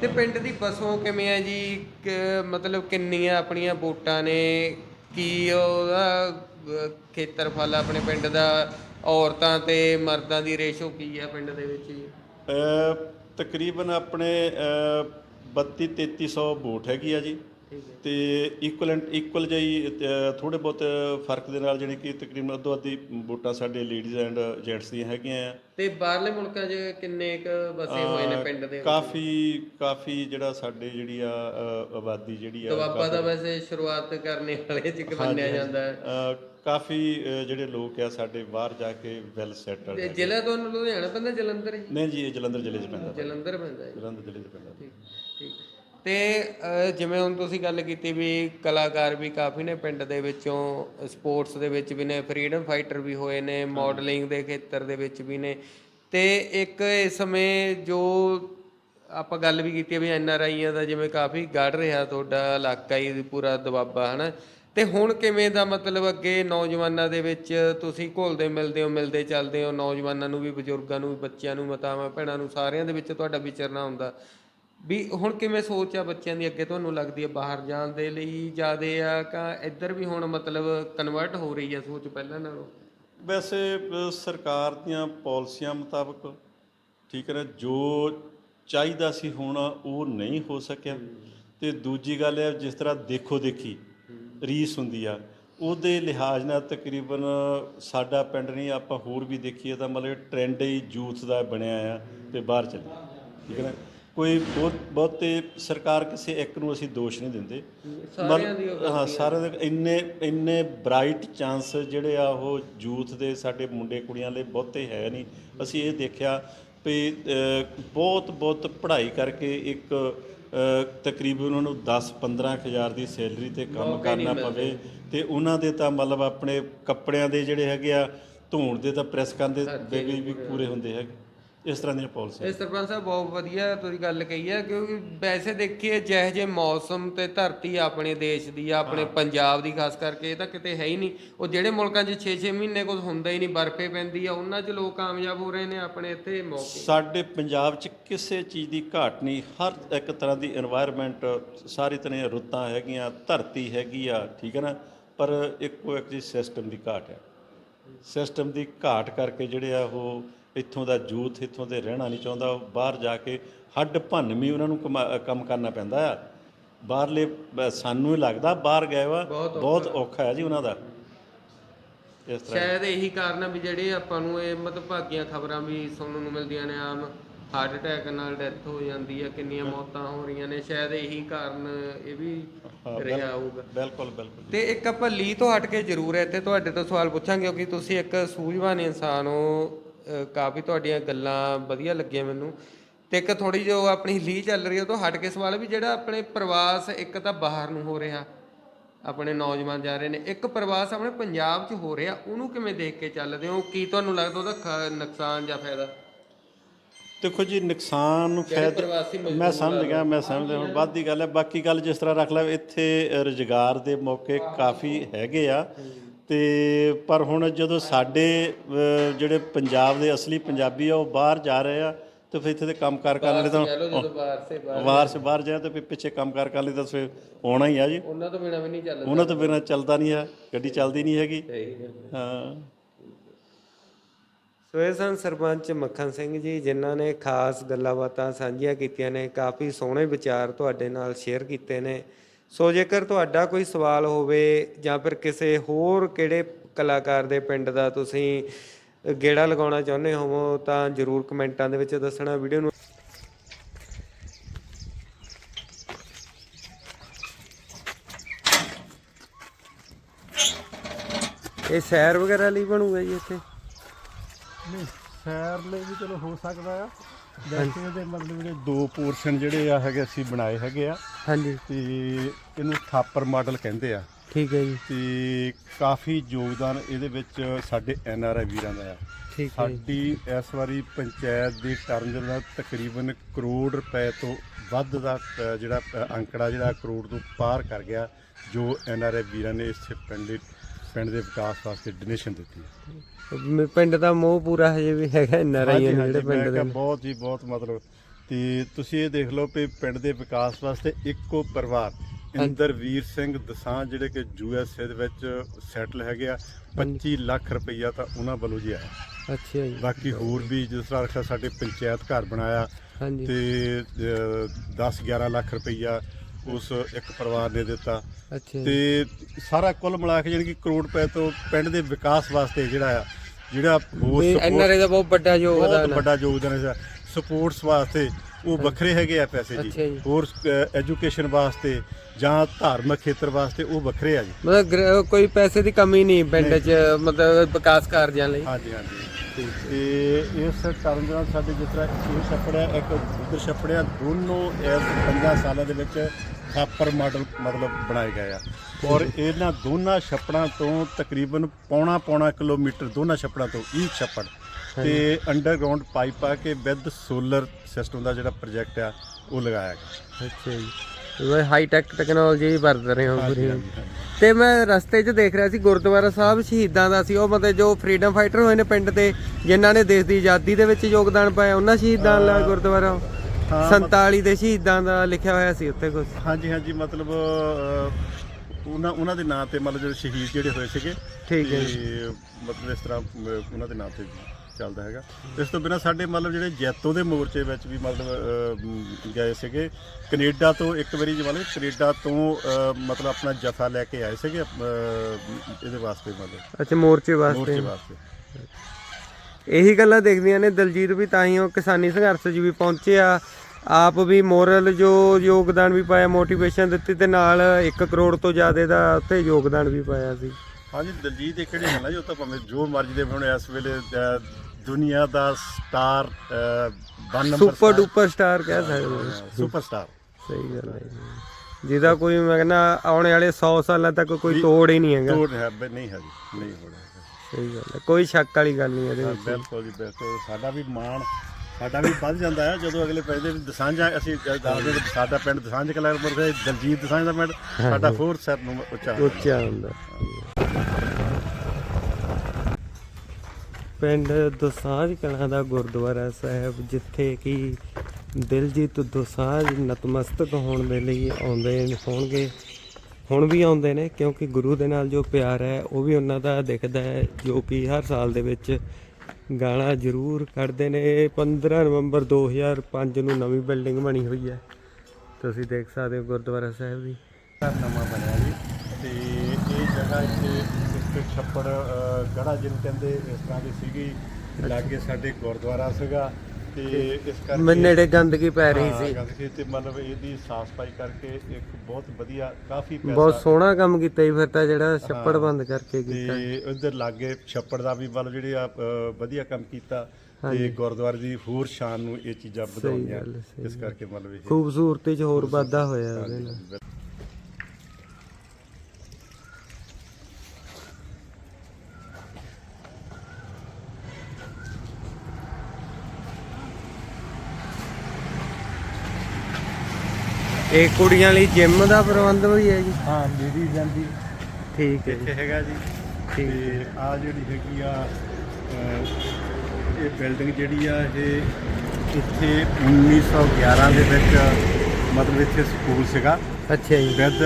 ਤੇ ਪਿੰਡ ਦੀ ਬਸੋਂ ਕਿਵੇਂ ਆ ਜੀ? ਕਿ- ਮਤਲਬ ਕਿੰਨੀਆਂ ਆਪਣੀਆਂ ਵੋਟਾਂ ਨੇ? ਕੀ ਉਹਦਾ ਅਹ, ਖੇਤਰਫਲ ਆ ਆਪਣੇ ਪਿੰਡ ਦਾ? ਔਰਤਾਂ ਤੇ ਮਰਦਾਂ ਦੀ ਰੇਸ਼ੋ ਕੀ ਆ ਪਿੰਡ ਦੇ ਵਿੱਚ ਜੀ? ਅ, ਤਕਰੀਬਨ ਆਪਣੇ 32 3300 ਵੋਟ ਹੈਗੀ ਆ ਜੀ। ਤੇ ਇਕੁਅਲੈਂਟ ਇਕੁਅਲ ਜਿਹੀ ਥੋੜੇ ਬਹੁਤ ਫ਼ਰਕ ਦੇ ਨਾਲ ਜਿਹੜੀ ਕਿ ਤਕਰੀਬਨ ਅੱਧੋ ਅੱਧੀ ਵੋਟਾਂ ਸਾਡੇ ਲੇਡੀਜ਼ ਐਂਡ ਜੈਂਟਸ ਦੀਆਂ ਹੈਗੀਆਂ ਆ। ਤੇ ਬਾਹਰਲੇ ਮੁਲਕਾਂ 'ਚ ਕਿੰਨੇ ਕ ਵਸੇ ਹੋਏ ਨੇ ਪਿੰਡ ਦੇ? ਕਾਫੀ ਕਾਫੀ ਜਿਹੜਾ ਸਾਡੇ ਜਿਹੜੀ ਆ ਆਬਾਦੀ ਜਿਹੜੀ ਆ ਦੁਆਬਾ ਦਾ ਵੈਸੇ ਸ਼ੁਰੂਆਤ ਕਰਨੇ ਵਾਲੇ 'ਚ ਮੰਨਿਆ ਜਾਂਦਾ ਹੈ। ਕਾਫੀ ਜਿਹੜੇ ਲੋਕ ਆ ਸਾਡੇ ਬਾਹਰ ਜਾ ਕੇ ਵੈਲ ਸੈਟਲਡ ਤੇ ਜ਼ਿਲ੍ਹਾ ਤੋਂ ਲੁਧਿਆਣਾ ਪੈਂਦਾ ਜਲੰਧਰ ਨਹੀਂ ਜੀ ਇਹ ਜਲੰਧਰ ਜ਼ਿਲ੍ਹੇ 'ਚ ਪੈਂਦਾ। ਜਲੰਧਰ ਪੈਂਦਾ ਹੈ ਜਲੰਧਰ ਜ਼ਿਲ੍ਹੇ 'ਚ ਪੈਂਦਾ। ਤੇ ਜਿਵੇਂ ਹੁਣ ਤੁਸੀਂ ਗੱਲ ਕੀਤੀ ਵੀ ਕਲਾਕਾਰ ਵੀ ਕਾਫੀ ਨੇ ਪਿੰਡ ਦੇ ਵਿੱਚੋਂ ਸਪੋਰਟਸ ਦੇ ਵਿੱਚ ਵੀ ਨੇ ਫਰੀडम ਫਾਈਟਰ ਵੀ ਹੋਏ ਨੇ ਮਾਡਲਿੰਗ ਦੇ ਖੇਤਰ ਦੇ ਵਿੱਚ ਵੀ ਨੇ। ਤੇ ਇੱਕ ਇਸ ਸਮੇਂ ਜੋ ਆਪਾਂ ਗੱਲ ਵੀ ਕੀਤੀ ਵੀ ਐਨ ਆਰ ਆਈਆਂ ਦਾ ਜਿਵੇਂ ਕਾਫੀ ਗੜ ਰਿਹਾ ਤੁਹਾਡਾ ਇਲਾਕਾ ਹੀ ਪੂਰਾ ਦਬਾਬਾ ਹਨਾ? ਤੇ ਹੁਣ ਕਿਵੇਂ ਦਾ ਮਤਲਬ ਅੱਗੇ ਨੌਜਵਾਨਾਂ ਦੇ ਵਿੱਚ ਤੁਸੀਂ ਘੁਲਦੇ ਮਿਲਦੇ ਹੋ ਮਿਲਦੇ ਚੱਲਦੇ ਹੋ? ਨੌਜਵਾਨਾਂ ਨੂੰ ਵੀ ਬਜ਼ੁਰਗਾਂ ਨੂੰ ਵੀ ਬੱਚਿਆਂ ਨੂੰ ਮਾਤਾਵਾਂ ਭੈਣਾਂ ਨੂੰ ਸਾਰਿਆਂ ਦੇ ਵਿੱਚ ਤੁਹਾਡਾ ਵਿਚਰਨਾ ਹੁੰਦਾ। ਵੀ ਹੁਣ ਕਿਵੇਂ ਸੋਚ ਆ ਬੱਚਿਆਂ ਦੀ? ਅੱਗੇ ਤੁਹਾਨੂੰ ਲੱਗਦੀ ਹੈ ਬਾਹਰ ਜਾਣ ਦੇ ਲਈ ਜ਼ਿਆਦੇ ਆ ਕਾ ਇੱਧਰ ਵੀ ਹੁਣ ਮਤਲਬ ਕਨਵਰਟ ਹੋ ਰਹੀ ਹੈ ਸੋਚ ਪਹਿਲਾਂ ਨਾਲੋਂ? ਵੈਸੇ ਅ, ਸਰਕਾਰ ਦੀਆਂ ਪਾਲਿਸੀਆਂ ਮੁਤਾਬਕ ਠੀਕ ਹੈ ਨਾ ਜੋ ਚਾਹੀਦਾ ਸੀ ਹੋਣਾ ਉਹ ਨਹੀਂ ਹੋ ਸਕਿਆ। ਤੇ ਦੂਜੀ ਗੱਲ ਹੈ ਜਿਸ ਤਰ੍ਹਾਂ ਦੇਖੋ ਦੇਖੀ ਰੀਸ ਹੁੰਦੀ ਆ ਉਹਦੇ ਲਿਹਾਜ਼ ਨਾਲ ਤਕਰੀਬਨ ਸਾਡਾ ਪਿੰਡ ਨਹੀਂ ਆਪਾਂ ਹੋਰ ਵੀ ਦੇਖੀਏ ਤਾਂ ਮਤਲਬ ਟ੍ਰੈਂਡ ਹੀ ਯੂਥ ਦਾ ਬਣਿਆ ਆ ਤੇ ਬਾਹਰ ਚੱਲੇ ਠੀਕ ਹੈ ਨਾ? ਕੋਈ ਬਹੁਤ ਬਹੁਤੇ ਸਰਕਾਰ ਕਿਸੇ ਇੱਕ ਨੂੰ ਅਸੀਂ ਦੋਸ਼ ਨਹੀਂ ਦਿੰਦੇ। ਸਾਰਿਆਂ ਦੀ ਹਾਂ ਸਾਰਿਆਂ ਦੇ ਇੰਨੇ ਇੰਨੇ ਬ੍ਰਾਈਟ ਚਾਂਸ ਜਿਹੜੇ ਆ ਉਹ ਯੂਥ ਦੇ ਸਾਡੇ ਮੁੰਡੇ ਕੁੜੀਆਂ ਲਈ ਬਹੁਤੇ ਹੈ ਨਹੀਂ। ਅਸੀਂ ਇਹ ਦੇਖਿਆ ਵੀ ਬਹੁਤ ਬਹੁਤ ਪੜ੍ਹਾਈ ਕਰਕੇ ਇੱਕ ਤਕਰੀਬਨ ਉਹਨਾਂ ਨੂੰ 10 15 ਹਜ਼ਾਰ ਦੀ ਸੈਲਰੀ ਤੇ ਕੰਮ ਕਰਨਾ ਪਵੇ ਤੇ ਉਹਨਾਂ ਦੇ ਤਾਂ ਮਤਲਬ ਆਪਣੇ ਕੱਪੜਿਆਂ ਦੇ ਜਿਹੜੇ ਹੈਗੇ ਆ ਧੋਣ ਦੇ ਤਾਂ ਪ੍ਰੈਸ ਕਰਨ ਦੇ ਵੀ ਪੂਰੇ ਹੁੰਦੇ ਹੈਗੇ। ਇਸ ਤਰ੍ਹਾਂ ਦੀਆਂ ਪਾਲਿਸੀਆਂ ਇਸ ਸਰਪੰਚ ਸਾਹਿਬ ਬਹੁਤ ਵਧੀਆ ਤੁਸੀਂ ਗੱਲ ਕਹੀ ਹੈ ਕਿਉਂਕਿ ਵੈਸੇ ਦੇਖੀਏ ਜਿਹੇ ਜੇ ਮੌਸਮ ਤੇ ਧਰਤੀ ਆਪਣੇ ਦੇਸ਼ ਦੀ ਆ ਆਪਣੇ ਪੰਜਾਬ ਦੀ ਖਾਸ ਕਰਕੇ ਇਹ ਤਾਂ ਕਿਤੇ ਹੈ ਹੀ ਨਹੀਂ। ਉਹ ਜਿਹੜੇ ਮੁਲਕਾਂ 'ਚ 6-6 ਮਹੀਨੇ ਕੁਝ ਹੁੰਦਾ ਹੀ ਨਹੀਂ ਬਰਫ਼ੇ ਪੈਂਦੀ ਆ ਉਹਨਾਂ 'ਚ ਲੋਕ ਕਾਮਯਾਬ ਹੋ ਰਹੇ ਨੇ ਆਪਣੇ ਇੱਥੇ ਮੌਕੇ। ਸਾਡੇ ਪੰਜਾਬ 'ਚ ਕਿਸੇ ਚੀਜ਼ ਦੀ ਘਾਟ ਨਹੀਂ ਹਰ ਇੱਕ ਤਰ੍ਹਾਂ ਦੀ এনवायरमेंट ਸਾਰੀ ਤਰ੍ਹਾਂ ਦੀਆਂ ਰੁੱਤਾਂ ਹੈਗੀਆਂ ਧਰਤੀ ਹੈਗੀ ਆ ਠੀਕ ਹੈ ਨਾ? ਪਰ ਇੱਕੋ ਇੱਕ ਜੀ ਸਿਸਟਮ ਦੀ ਘਾਟ ਹੈ। ਸਿਸਟਮ ਦੀ ਘਾਟ ਕਰਕੇ ਜਿਹੜੇ ਆ ਉਹ ਇੱਥੋਂ ਦਾ ਯੂਥ ਇੱਥੋਂ ਦੇ ਰਹਿਣਾ ਨਹੀਂ ਚਾਹੁੰਦਾ ਉਹ ਬਾਹਰ ਜਾ ਕੇ ਹੱਡ ਭੰਨਵੀਂ ਉਹਨਾਂ ਨੂੰ ਕਮਾ- ਕਰਨਾ ਪੈਂਦਾ ਆ। ਬਾਹਰਲੇ ਸਾਨੂੰ ਹੀ ਲੱਗਦਾ ਬਾਹਰ ਗਏ ਵਾ ਬਹੁਤ ਔਖਾ। ਹੈ ਜੀ ਉਹਨਾਂ ਦਾ। ਇਸ ਤਰ੍ਹਾਂ ਸ਼ਾਇਦ ਇਹੀ ਕਾਰਨ ਆ ਵੀ ਜਿਹੜੇ ਆਪਾਂ ਨੂੰ ਇਹ ਮਤਭਾਗੀਆਂ ਖਬਰਾਂ ਵੀ ਸੁਣਨ ਨੂੰ ਮਿਲਦੀਆਂ ਨੇ ਆਮ ਹਾਰਟ ਅਟੈਕ ਨਾਲ ਡੈਥ ਹੋ ਜਾਂਦੀ ਆ ਕਿੰਨੀਆਂ ਮੌਤਾਂ ਹੋ ਰਹੀਆਂ ਨੇ ਸ਼ਾਇਦ ਇਹੀ ਕਾਰਨ ਇਹ ਵੀ ਰਿਹਾ ਹੋਊਗਾ। ਬਿਲਕੁਲ ਬਿਲਕੁਲ ਤੇ ਇੱਕ ਆਪਾਂ ਲੀ ਤੋਂ ਹਟ ਕੇ ਜ਼ਰੂਰ ਇੱਥੇ ਤੁਹਾਡੇ ਤੋਂ ਸਵਾਲ ਪੁੱਛਾਂਗੇ ਕਿਉਂਕਿ ਤੁਸੀਂ ਇੱਕ ਸੂਝਵਾਨ ਇਨਸਾਨ ਹੋ। ਕਾਫੀ ਤੁਹਾਡੀਆਂ ਗੱਲਾਂ ਵਧੀਆ ਲੱਗੀਆਂ ਮੈਨੂੰ। ਤੇ ਇੱਕ ਥੋੜੀ ਜੋ ਆਪਣੀ ਲੀ ਚੱਲ ਰਹੀ ਉਹ ਤੋਂ ਹਟ ਕੇ ਸਵਾਲ ਵੀ ਜਿਹੜਾ ਆਪਣੇ ਪ੍ਰਵਾਸ ਇੱਕ ਤਾਂ ਬਾਹਰ ਨੂੰ ਹੋ ਰਿਹਾ ਆਪਣੇ ਨੌਜਵਾਨ ਜਾ ਰਹੇ ਨੇ ਇੱਕ ਪ੍ਰਵਾਸ ਆਪਣੇ ਪੰਜਾਬ 'ਚ ਹੋ ਰਿਹਾ ਉਹਨੂੰ ਕਿਵੇਂ ਦੇਖ ਕੇ ਚੱਲਦੇ ਹੋ? ਕੀ ਤੁਹਾਨੂੰ ਲੱਗਦਾ ਉਹਦਾ ਨੁਕਸਾਨ ਜਾਂ ਫਾਇਦਾ? ਦੇਖੋ ਜੀ ਨੁਕਸਾਨ ਫਾਇਦਾ ਮੈਂ ਸਮਝ ਗਿਆ ਮੈਂ ਸਮਝਦਾ ਹੁਣ ਬਾਅਦ ਦੀ ਗੱਲ ਹੈ। ਬਾਕੀ ਗੱਲ ਜਿਸ ਤਰ੍ਹਾਂ ਰੱਖ ਲੈ ਇੱਥੇ ਰੁਜ਼ਗਾਰ ਦੇ ਮੌਕੇ ਕਾਫੀ ਹੈਗੇ ਆ। ਤੇ ਪਰ ਹੁਣ ਜਦੋਂ ਸਾਡੇ ਜਿਹੜੇ ਪੰਜਾਬ ਦੇ ਅਸਲੀ ਪੰਜਾਬੀ ਆ ਉਹ ਬਾਹਰ ਜਾ ਰਹੇ ਆ ਤੇ ਫਿਰ ਇੱਥੇ ਦੇ ਕੰਮਕਾਰ ਕਰਨ ਲਈ ਤਾਂ ਬਾਹਰ ਸੇ ਬਾਹਰ ਜਾਏ ਤਾਂ ਫਿਰ ਪਿੱਛੇ ਕੰਮਕਾਰ ਕਰਨ ਲਈ ਤਾਂ ਫਿਰ ਆਉਣਾ ਹੀ ਆ ਜੀ। ਉਹਨਾਂ ਤੋਂ ਬਿਨਾਂ ਵੀ ਨਹੀਂ ਚੱਲਦਾ। ਉਹਨਾਂ ਤੋਂ ਬਿਨਾਂ ਚੱਲਦਾ ਨਹੀਂ ਹੈ ਗੱਡੀ ਚੱਲਦੀ ਨਹੀਂ ਹੈਗੀ। ਹਾਂ। ਸੋ ਇਹ ਸਨ ਸਰਪੰਚ ਮੱਖਣ ਸਿੰਘ ਜੀ ਜਿਨ੍ਹਾਂ ਨੇ ਖਾਸ ਗੱਲਾਂ ਬਾਤਾਂ ਸਾਂਝੀਆਂ ਕੀਤੀਆਂ ਨੇ ਕਾਫੀ ਸੋਹਣੇ ਵਿਚਾਰ ਤੁਹਾਡੇ ਨਾਲ ਸ਼ੇਅਰ ਕੀਤੇ ਨੇ। ਸੋ ਜੇਕਰ ਤੁਹਾਡਾ ਕੋਈ ਸਵਾਲ ਹੋਵੇ ਜਾਂ ਫਿਰ ਕਿਸੇ ਹੋਰ ਕਿਹੜੇ ਕਲਾਕਾਰ ਦੇ ਪਿੰਡ ਦਾ ਤੁਸੀਂ ਗੇੜਾ ਲਗਾਉਣਾ ਚਾਹੁੰਦੇ ਹੋਵੋ, ਤਾਂ ਜਰੂਰ ਕਮੈਂਟਾਂ ਦੇ ਵਿੱਚ ਦੱਸਣਾ ਵੀਡੀਓ ਨੂੰ। ਇਹ ਸੈਰ ਵਗੈਰਾ ਲਈ ਬਣੂਗਾ ਜੀ ਇੱਥੇ? ਨਹੀਂ, ਸੈਰ ਲਈ ਵੀ ਚਲੋ ਹੋ ਸਕਦਾ ਆ। ਵੈਸੇ ਇਹਦੇ ਮਤਲਬ ਜਿਹੜੇ ਦੋ ਪੋਰਸ਼ਨ ਜਿਹੜੇ ਆ ਹੈਗੇ ਅਸੀਂ ਬਣਾਏ ਹੈਗੇ ਆ। ਹਾਂਜੀ। ਤੇ ਇਹਨੂੰ ਥਾਪਰ ਮਾਡਲ ਕਹਿੰਦੇ ਆ। ਠੀਕ ਹੈ ਜੀ। ਤੇ ਕਾਫੀ ਯੋਗਦਾਨ ਇਹਦੇ ਵਿੱਚ ਸਾਡੇ ਐਨ ਆਰ ਆਈ ਵੀਰਾਂ ਦਾ ਆ। ਠੀਕ ਹੈ ਜੀ। ਸਾਡੀ ਇਸ ਵਾਰੀ ਪੰਚਾਇਤ ਦੀ ਟਰਨ ਜਿਹੜਾ ਤਕਰੀਬਨ ਕਰੋੜ ਰੁਪਏ ਤੋਂ ਵੱਧ ਦਾ ਅ, ਜਿਹੜਾ ਅ, ਅੰਕੜਾ ਜਿਹੜਾ ਕਰੋੜ ਤੋਂ ਪਾਰ ਕਰ ਗਿਆ ਜੋ ਐਨ ਆਰ ਆਈ ਵੀਰਾਂ ਨੇ ਇਸ ਪਿੰਡ ਦੇ ਪਿੰਡ ਦੇ ਵਿਕਾਸ ਵਾਸਤੇ ਡੋਨੇਸ਼ਨ ਦਿੱਤੀ ਹੈ। ਮ- ਪਿੰਡ ਦਾ ਮੋਹ ਪੂਰਾ ਹਜੇ ਵੀ ਹੈਗਾ ਇੰਨਾ ਰਹੀ ਹਾਂਜੀ, ਜਿਹੜੇ ਹਾਂਜੀ, ਮੈਂ ਪਿੰਡ ਦੇ ਕਿਹਾ। ਬਹੁਤ ਹੀ ਬਹੁਤ ਮਤਲਬ ਤੇ ਤੁਸੀਂ ਇਹ ਦੇਖ ਲਓ ਕਿ ਪਿੰਡ ਦੇ ਵਿਕਾਸ ਵਾਸਤੇ ਇੱਕੋ ਪਰਿਵਾਰ ਇੰਦਰਵੀਰ ਸਿੰਘ ਦਸਾਂ ਜਿਹੜੇ ਕਿ ਯੂ ਐਸ ਏ ਦੇ ਵਿੱਚ ਸੈਟਲ ਹੈਗੇ ਆ 25 ਲੱਖ ਰੁਪਈਆ ਤਾਂ ਉਹਨਾਂ ਵੱਲੋਂ ਜੀ ਆਇਆ। ਅੱਛਾ ਜੀ। ਬਾਕੀ ਹੋਰ ਵੀ ਜਿਸ ਤਰ੍ਹਾਂ ਰੱਖਿਆ ਸਾਡੇ ਪੰਚਾਇਤ ਘਰ ਬਣਾਇਆ ਹਾਂਜੀ। ਤੇ 10 11 ਲੱਖ ਰੁਪਈਆ ਉਸ ਇੱਕ ਪਰਿਵਾਰ ਨੇ ਦਿੱਤਾ। ਅੱਛਾ। ਤੇ ਸਾਰਾ ਕੁੱਲ ਮਿਲਾ ਕੇ ਜਾਣੀ ਕਿ ਕਰੋੜ ਰੁਪਏ ਤੋਂ ਪਿੰਡ ਦੇ ਵਿਕਾਸ ਵਾਸਤੇ ਜਿਹੜਾ ਆ ਜਿਹੜਾ ਹੋਰ ਐਨਆਰਏ ਦਾ ਬਹੁਤ ਵੱਡਾ ਬਹੁਤ ਯੋਗਦਾਨ ਹੈ ਵੱਡਾ ਯੋਗਦਾਨ ਹੈ। ਸਪੋਰਟਸ ਵਾਸਤੇ ਉਹ ਵੱਖਰੇ ਹੈਗੇ ਆ ਪੈਸੇ ਜੀ। ਹੋਰ ਐਜੂਕੇਸ਼ਨ ਵਾਸਤੇ ਜਾਂ ਧਾਰਮਿਕ ਖੇਤਰ ਵਾਸਤੇ ਉਹ ਵੱਖਰੇ ਆ ਜੀ। ਮਤਲਬ ਕੋਈ ਪੈਸੇ ਦੀ ਕਮੀ ਨਹੀਂ ਪਿੰਡ 'ਚ ਮਤਲਬ ਵਿਕਾਸ ਕਾਰਜਾਂ ਲਈ। ਹਾਂਜੀ ਹਾਂਜੀ। ਤੇ ਇਸ ਦੇ ਨਾਲ ਸਾਡੇ ਜਿਸ ਤਰ੍ਹਾਂ ਇਹ ਛੱਪੜਿਆ ਇੱਕ ਉਧਰ ਛੱਪੜਿਆ ਦੋਨੋਂ ਇਸ 50 ਸਾਲਾਂ ਦੇ ਵਿੱਚ ਥਾਪਰ ਮਾਡਲ ਮਤਲਬ ਬਣਾਏ ਗਏ ਆ। ਔਰ ਇਹਨਾਂ ਦੋਨਾਂ ਛੱਪੜਾਂ ਤੋਂ ਤਕਰੀਬਨ ਪੌਣਾ ਪੌਣਾ ਕਿਲੋਮੀਟਰ ਦੋਨਾਂ ਛੱਪੜਾਂ ਤੋਂ ਇਹ ਛੱਪੜ ਤੇ ਅੰਡਰਗਰਾਉਂਡ ਪਾਈਪ ਆ ਕੇ ਵਿਦ ਸੋਲਰ ਸਿਸਟਮ ਦਾ ਜਿਹੜਾ ਪ੍ਰੋਜੈਕਟ ਆ ਉਹ ਲਗਾਇਆ ਗਿਆ। ਅੱਛਾ ਜੀ। ਵੇ ਹਾਈ ਟੈਕ ਟੈਕਨੋਲੋਜੀ ਵਰਤ ਰਹੇ ਹੋ ਪੂਰੀ। ਤੇ ਮੈਂ ਰਸਤੇ 'ਚ ਦੇਖ ਰਿਹਾ ਸੀ ਗੁਰਦੁਆਰਾ ਸਾਹਿਬ ਸ਼ਹੀਦਾਂ ਦਾ ਸੀ। ਉਹ ਮਤਲਬ ਜੋ ਫਰੀडम ਫਾਈਟਰ ਹੋਏ ਨੇ ਪਿੰਡ ਦੇ ਜਿਨ੍ਹਾਂ ਨੇ ਦੇਸ਼ ਦੀ ਆਜ਼ਾਦੀ ਦੇ ਵਿੱਚ ਯੋਗਦਾਨ ਪਾਇਆ ਉਹਨਾਂ ਸ਼ਹੀਦਾਂ ਦਾ ਗੁਰਦੁਆਰਾ ਹਾਂ, 47 ਦੇ ਸ਼ਹੀਦਾਂ ਦਾ ਲਿਖਿਆ ਹੋਇਆ ਸੀ ਉੱਤੇ ਕੁਝ ਹਾਂਜੀ ਹਾਂਜੀ ਮਤਲਬ ਅਹ, ਉਹਨਾਂ ਉਹਨਾਂ ਦੇ ਨਾਂ ਤੇ ਮਤਲਬ ਜਿਹੜੇ ਸ਼ਹੀਦ ਜਿਹੜੇ ਹੋਏ ਸੀਗੇ ਠੀਕ ਹੈ। ਤੇ ਮਤਲਬ ਇਸ ਤਰ੍ਹਾਂ ਅਹ, ਉਹਨਾਂ ਦੇ ਨਾਂ ਤੇ ਚੱਲਦਾ ਹੈਗਾ। ਇਸ ਤੋਂ ਬਿਨਾਂ ਸਾਡੇ ਮਤਲਬ ਜਿਹੜੇ ਜੈਤੋ ਦੇ ਮੋਰਚੇ ਵਿੱਚ ਵੀ ਮਤਲਬ ਅਹ, ਮ, ਗਏ ਸੀਗੇ ਕੈਨੇਡਾ ਤੋਂ ਇੱਕ ਵਾਰੀ ਜਵਾਲੇ ਕੈਨੇਡਾ ਤੋਂ ਅਹ, ਮਤਲਬ ਆਪਣਾ ਜਥਾ ਲੈ ਕੇ ਆਏ ਸੀਗੇ ਅਹ, ਇਹਦੇ ਵਾਸਤੇ ਮਤਲਬ। ਅੱਛਾ ਮੋਰਚੇ ਮੋਰਚੇ ਵਾਸਤੇ ਵਾਸਤੇ। ਇਹੀ ਗੱਲਾਂ ਦੇਖਦੀਆਂ ਨੇ ਦਲਜੀਤ ਵੀ ਤਾਂ ਹੀ ਉਹ ਕਿਸਾਨੀ ਸੰਘਰਸ਼ 'ਚ ਵੀ ਪਹੁੰਚੇ ਆ। ਆਪ ਵੀ ਮੋਰਲ ਜੋ ਯੋਗਦਾਨ ਵੀ ਪਾਇਆ ਮੋਟੀਵੇਸ਼ਨ ਦਿੱਤੀ ਤੇ ਨਾਲ 1 ਕਰੋੜ ਤੋਂ ਜ਼ਿਆਦਾ ਦਾ ਉੱਤੇ ਯੋਗਦਾਨ ਵੀ ਪਾਇਆ ਸੀ। ਹਾਂਜੀ ਦਲਜੀਤ ਇਹ ਕਿਹੜੀ ਗੱਲ ਹੈ ਜੀ? ਉਹ ਤਾਂ ਭਾਵੇਂ ਜੋ ਮਰਜ਼ੀ ਦੇ ਹੁਣ ਇਸ ਵੇਲੇ ਦੁਨੀਆ ਦਾ star one number super duper star ਕਹਿ ਸਕਦੇ ਹੋ। ਸੁਪਰਸਟਾਰ ਸਹੀ ਗੱਲ ਹੈ। ਜਿਹਦਾ ਕੋਈ ਮੈਂ ਕਹਿੰਦਾ ਆਉਣ ਵਾਲੇ 100 ਸਾਲਾਂ ਤੱਕ ਕੋਈ ਤੋੜ ਹੀ ਨਹੀਂ ਹੈਗਾ। ਤੋੜ ਹੈ ਨਹੀਂ ਹੈ ਜੀ ਨਹੀਂ ਹੋਣਾ। ਸਹੀ ਗੱਲ ਹੈ ਕੋਈ ਸ਼ੱਕ ਵਾਲੀ ਗੱਲ ਨਹੀਂ ਇਹਦੇ ਹਾਂ, ਵਿੱਚ। ਬਿਲਕੁਲ ਜੀ ਬਿਲਕੁਲ। ਸਾਡਾ ਵੀ ਮਾਣ ਸਾਡਾ ਵੀ ਵੱਧ ਜਾਂਦਾ ਹੈ। ਜਦੋਂ ਅਗਲੇ ਪੈਦੇ ਵੀ ਦਸਾਂਝਾ ਅਸੀਂ ਦੱਸਦੇ ਕਿ ਸਾਡਾ ਪਿੰਡ ਦਸਾਂਝ ਕਲਰ ਮੁਰਗੇ ਦਲਜੀਤ ਦਸਾਂਝ ਦਾ ਪਿੰਡ ਸਾਡਾ ਹੋਰ ਸਿਰ ਨੂੰ ਉੱਚਾ। ਉੱਚਾ ਹੁੰਦਾ। ਪਿੰਡ ਦੋਸਾਂਝ ਕਲਾਂ ਦਾ ਗੁਰਦੁਆਰਾ ਸਾਹਿਬ ਜਿੱਥੇ ਕਿ ਦਿਲਜੀਤ ਦੋਸਾਂਝ ਨਤਮਸਤਕ ਹੋਣ ਦੇ ਲਈ ਆਉਂਦੇ ਹੋਣਗੇ। ਹੁਣ ਵੀ ਆਉਂਦੇ ਨੇ, ਕਿਉਂਕਿ ਗੁਰੂ ਦੇ ਨਾਲ ਜੋ ਪਿਆਰ ਹੈ, ਉਹ ਵੀ ਉਹਨਾਂ ਦਾ ਦਿਖਦਾ ਹੈ, ਜੋ ਕਿ ਹਰ ਸਾਲ ਦੇ ਵਿੱਚ ਗਾਣਾ ਜ਼ਰੂਰ ਕੱਢਦੇ ਨੇ। 15 ਨਵੰਬਰ 2005 ਨੂੰ ਨਵੀਂ ਬਿਲਡਿੰਗ ਬਣੀ ਹੋਈ ਹੈ। ਤੁਸੀਂ ਦੇਖ ਸਕਦੇ ਹੋ ਗੁਰਦੁਆਰਾ ਸਾਹਿਬ ਦੀ। ਘਰ ਨਵਾਂ ਬਣਿਆ ਜੀ। ਤੇ ਇਹ ਜਗ੍ਹਾ ਇੱਥੇ ਇੱਕ ਛੱਪੜ ਗੜਾ ਜਿਹਨੂੰ ਕਹਿੰਦੇ ਇਸ ਤਰ੍ਹਾਂ ਦੀ ਸੀਗੀ। ਲਾਗੇ ਸਾਡੇ ਗੁਰਦੁਆਰਾ ਸੀਗਾ। ਤੇ ਇਸ ਕਰਕੇ ਮੈਂ ਨੇੜੇ ਗੰਦਗੀ ਪੈ ਰਹੀ ਹਾਂ, ਸੀ। ਗੱਲ ਸੀ ਤੇ ਮਤਲਬ ਇਹਦੀ ਸਾਫ਼ ਸਫ਼ਾਈ ਕਰਕੇ ਇੱਕ ਬਹੁਤ ਵਧੀਆ ਕਾਫੀ ਪੈਸਾ ਬਹੁਤ ਸੋਹਣਾ ਕੰਮ ਕੀਤਾ ਜੀ ਫਿਰ ਤਾਂ ਜਿਹੜਾ ਛੱਪੜ। ਬੰਦ ਕਰਕੇ ਕੀਤਾ। ਤੇ ਉਧਰ ਲਾਗੇ ਛੱਪੜ ਦਾ ਵੀ ਮਤਲਬ ਜਿਹੜੇ ਆ ਵਧੀਆ ਕੰਮ ਕੀਤਾ। ਤੇ ਗੁਰਦੁਆਰੇ ਦੀ ਹੋਰ ਸ਼ਾਨ ਨੂੰ ਇਹ ਚੀਜ਼ਾਂ ਵਧਾਉਣੀਆਂ ਗੱਲ ਹੈ, ਸਹੀ ਇਸ ਕਰਕੇ ਮਤਲਬ ਇਹ ਖੂਬਸੂਰਤੀ 'ਚ ਹੋਰ ਵਾਧਾ ਹੋਇਆ ਉਹਦੇ ਨਾਲ। ਇਹ ਕੁੜੀਆਂ ਲਈ ਜਿਮ ਦਾ ਪ੍ਰਬੰਧ ਵੀ ਹੈ ਜੀ। ਹਾਂ ਲੇਡੀ ਜਾਂਦੀ ਠੀਕ ਹੈ ਜੀ। ਇੱਥੇ ਹੈਗਾ ਜੀ। ਠੀਕ ਤੇ ਆ ਜਿਹੜੀ ਹੈਗੀ ਆ ਅਹ, ਇਹ ਬਿਲਡਿੰਗ ਜਿਹੜੀ ਆ ਇਹ ਇੱਥੇ 1911 ਦੇ ਵਿੱਚ ਮਤਲਬ ਇੱਥੇ ਸਕੂਲ ਸੀਗਾ। ਅੱਛਾ ਜੀ। ਵਿਦ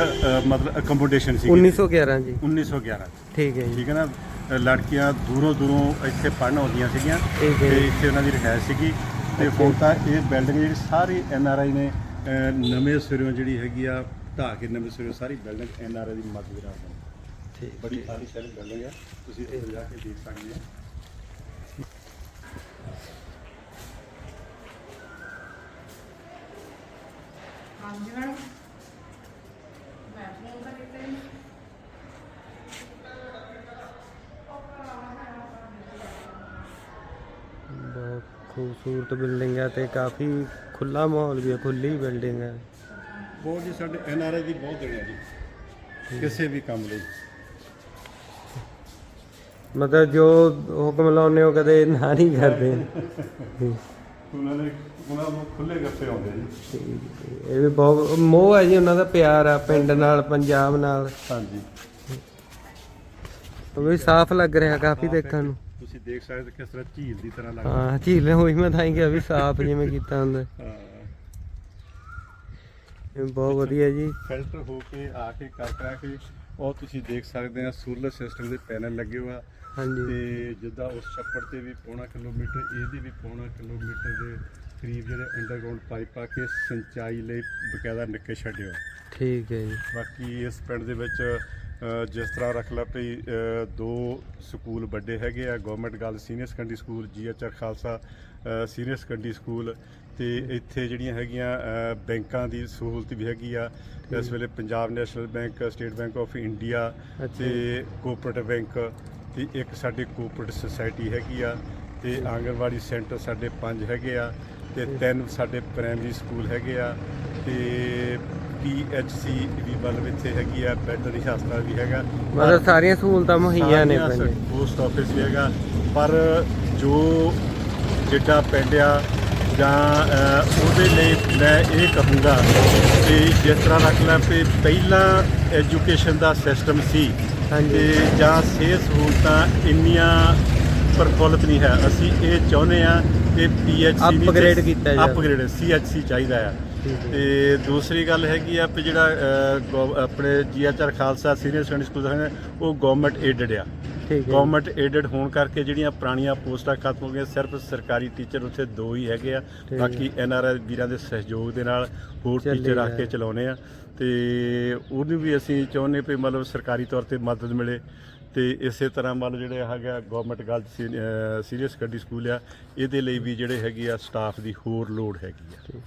ਮਤਲਬ ਅਕਮੋਡੇਸ਼ਨ ਸੀ 1911 ਜੀ। 1911 ਠੀਕ ਹੈ ਜੀ। ਠੀਕ ਹੈ ਨਾ? ਅ, ਲੜਕੀਆਂ ਦੂਰੋਂ ਦੂਰੋਂ ਇੱਥੇ ਪੜ੍ਹਨ ਆਉਂਦੀਆਂ ਸੀਗੀਆਂ। ਠੀਕ ਹੈ ਤੇ ਇੱਥੇ ਉਹਨਾਂ ਦੀ ਰਿਹਾਇਸ਼ ਸੀਗੀ। ਤੇ ਹੁਣ ਤਾਂ ਇਹ ਬਿਲਡਿੰਗ ਜਿਹੜੀ ਸਾਰੀ ਐਨ ਆਰ ਆਈ ਨੇ ਨਵੇਂ ਸਿਰਿਓਂ ਜਿਹੜੀ ਹੈਗੀ ਆ ਢਾਹ ਕੇ ਨਵੇਂ ਸਿਰਿਓਂ ਸਾਰੀ ਬਿਲਡਿੰਗ ਐਨ ਆਰ ਆਈ ਦੀ ਮਦਦ ਨਾਲ ਠੀਕ ਬੜੀ ਆਲੀਸ਼ਾਨ ਬਿਲਡਿੰਗ ਹੈ ਤੁਸੀਂ ਇੱਥੇ ਜਾ ਕੇ ਦੇਖ ਸਕਦੇ ਹੋ। ਹਾਂਜੀ ਮੈਡਮ। ਮੈਂ ਫੋਨ ਤਾਂ ਕੀਤਾ ਹੀ ਨਹੀਂ ਬਹੁਤ ਖੂਬਸੂਰਤ ਬਿਲਡਿੰਗ ਹੈ ਤੇ ਕਾਫੀ ਖੁੱਲਾ ਮਾਹੌਲ ਵੀ ਹੈ ਖੁੱਲੀ ਬਿਲਡਿੰਗ ਹੈ ਬਹੁਤ ਜੀ ਸਾਡੇ ਐਨ ਆਰ ਆਈ ਦੀ ਬਹੁਤ ਦੇਣਾ ਜੀ। ਕਿਸੇ ਵੀ ਕੰਮ ਲਈ। ਮਤਲਬ ਜੋ ਹੁਕਮ ਲਾਉਨੇ ਉਹ ਕਦੇ ਨਾ ਨਹੀਂ ਕਰਦੇ। ਉਹਨਾਂ ਨੇ ਉਹਨਾਂ ਨੂੰ ਖੁੱਲੇ ਗੱਫੇ ਆਉਂਦੇ ਜੀ। ਇਹ ਵੀ ਬਹੁਤ ਮੋਹ ਹੈ ਜੀ ਉਹਨਾਂ ਦਾ ਪਿਆਰ ਆ ਪਿੰਡ ਨਾਲ ਪੰਜਾਬ ਨਾਲ। ਹਾਂਜੀ। ਉਹ ਵੀ ਸਾਫ਼ ਲੱਗ ਰਿਹਾ ਕਾਫੀ ਦੇਖਣ ਨੂੰ। ਤੁਸੀਂ ਦੇਖ ਸਕਦੇ ਹੋ ਕਿਸ ਤਰ੍ਹਾਂ ਝੀਲ ਦੀ ਤਰ੍ਹਾਂ ਲੱਗਦਾ ਹਾਂ ਝੀਲ ਹੋਈ ਮੈਂ ਤਾਂ ਹੀ ਕਿਹਾ ਵੀ ਸਾਫ਼ ਜਿਵੇਂ ਕੀਤਾ ਹੁੰਦਾ। ਹਾਂ। ਇਹ ਬਹੁਤ ਵਧੀਆ ਜੀ। ਫਿਲਟਰ ਹੋ ਕੇ ਆ ਕੇ ਕਰ ਕਰਾ ਕੇ ਉਹ ਤੁਸੀਂ ਦੇਖ ਸਕਦੇ ਆ ਸੋਲਰ ਸਿਸਟਮ ਦੇ ਪੈਨਲ ਲੱਗੇ ਹੋਆ ਹਾਂਜੀ। ਤੇ ਜਿੱਦਾਂ ਉਸ ਛੱਪੜ ਤੇ ਵੀ ਪੌਣਾ ਕਿਲੋਮੀਟਰ ਇਹਦੀ ਵੀ ਪੌਣਾ ਕਿਲੋਮੀਟਰ ਦੇ ਕਰੀਬ ਜਿਹੜੇ ਅੰਡਰਗਰਾਉਂਡ ਪਾਈਪ ਆ ਕੇ ਸਿੰਚਾਈ ਲਈ ਬਕਾਇਦਾ ਨਿੱਕੇ ਛੱਡਿਓ। ਠੀਕ ਹੈ ਜੀ। ਬਾਕੀ ਇਸ ਪਿੰਡ ਦੇ ਵਿੱਚ ਜਿਸ ਤਰ੍ਹਾਂ ਰੱਖ ਲਾ ਭਈ ਦੋ ਸਕੂਲ ਵੱਡੇ ਹੈਗੇ ਆ government girl senior secondary school GHR Khalsa senior secondary school ਤੇ ਇੱਥੇ ਜਿਹੜੀਆਂ ਹੈਗੀਆਂ ਬੈਂਕਾਂ ਦੀ ਸਹੂਲਤ ਵੀ ਹੈਗੀ ਆ। ਇਸ ਵੇਲੇ Punjab national bank state bank of India. ਤੇ ਕੋਆਪਰੇਟਿਵ ਬੈਂਕ ਤੇ ਇੱਕ ਸਾਡੀ ਕੋਆਪਰੇਟਿਵ ਸੁਸਾਇਟੀ ਹੈਗੀ ਆ ਤੇ ਆਂਗਨਵਾੜੀ ਸੈਂਟਰ ਸਾਡੇ ਪੰਜ ਹੈਗੇ ਆ ਤੇ ਤਿੰਨ ਸਾਡੇ ਪ੍ਰਾਇਮਰੀ ਸਕੂਲ ਹੈਗੇ ਆ ਤੇ ਪੀਐਚਸੀ ਵੀ ਮਤਲਬ ਇੱਥੇ ਹੈਗੀ ਆ ਵੈਟਰਨਰੀ ਹਸਪਤਾਲ ਵੀ ਹੈਗਾ ਮਤਲਬ ਸਾਰੀਆਂ ਸਹੂਲਤਾਂ ਮੁਹੱਈਆ ਨੇ ਪਿੰਡ 'ਚ। ਪੋਸਟ ਆਫਿਸ ਵੀ ਹੈਗਾ ਪਰ ਜੋ ਜਿੱਡਾ ਪਿੰਡ ਆ ਜਾਂ ਉਹਦੇ ਲਈ ਮੈਂ ਇਹ ਕਹੂੰਗਾ ਕਿ ਜਿਸ ਤਰ੍ਹਾਂ ਰੱਖ ਲੈ ਕਿ ਪਹਿਲਾਂ ਐਜੂਕੇਸ਼ਨ ਦਾ ਸਿਸਟਮ ਸੀ ਹਾਂਜੀ। ਤੇ ਜਾਂ ਸਿਹਤ ਸਹੂਲਤਾਂ ਇੰਨੀਆਂ ਪ੍ਰਫੁੱਲਤ ਨਹੀਂ ਹੈ ਅਸੀਂ ਇਹ ਚਾਹੁੰਦੇ ਆ ਕਿ ਪੀਐਚਸੀ Upgrade ਕੀਤਾ ਜਾਵੇ। ਅਪਗ੍ਰੇਡ ਸੀਐਚਸੀ ਚਾਹੀਦਾ ਆ ਤੇ ਦੂਸਰੀ ਗੱਲ ਹੈਗੀ ਆ ਕਿ ਜਿਹੜਾ ਅ, ਗੌ- ਆਪਣੇ GHR Khalsa senior secondary school ਹੈ ਉਹ ਗਵਰਨਮੈਂਟ ਏਡਡ ਆ। ਠੀਕ ਹੈ ਗਵਰਨਮੈਂਟ ਏਡਡ ਹੋਣ ਕਰਕੇ ਜਿਹੜੀਆਂ ਪੁਰਾਣੀਆਂ ਪੋਸਟਾਂ ਖਤਮ ਹੋ ਗਈਆਂ ਸਿਰਫ ਸਰਕਾਰੀ ਟੀਚਰ ਉੱਥੇ ਦੋ ਹੀ ਹੈਗੇ ਆ। ਠੀਕ ਬਾਕੀ ਐਨਆਰਆਈ ਵੀਰਾਂ ਦੇ ਸਹਿਯੋਗ ਦੇ ਨਾਲ ਹੋਰ ਚੱਲੀ ਟੀਚਰ ਰੱਖ ਕੇ ਜਾ। ਚਲਾਉਨੇ ਆ। ਤੇ ਉਹਨੂੰ ਵੀ ਅਸੀਂ ਚਾਹੁੰਦੇ ਵੀ ਮਤਲਬ ਸਰਕਾਰੀ ਤੌਰ ਤੇ ਮਦਦ ਮਿਲੇ। ਤੇ ਇਸੇ ਤਰ੍ਹਾਂ ਮੰਨ ਲਓ ਜਿਹੜੇ ਹੈਗਾ government girl senior secondary school ਆ ਇਹਦੇ ਲਈ ਵੀ ਜਿਹੜੇ ਹੈਗੀ ਆ ਸਟਾਫ ਦੀ ਹੋਰ ਲੋੜ ਹੈਗੀ ਆ।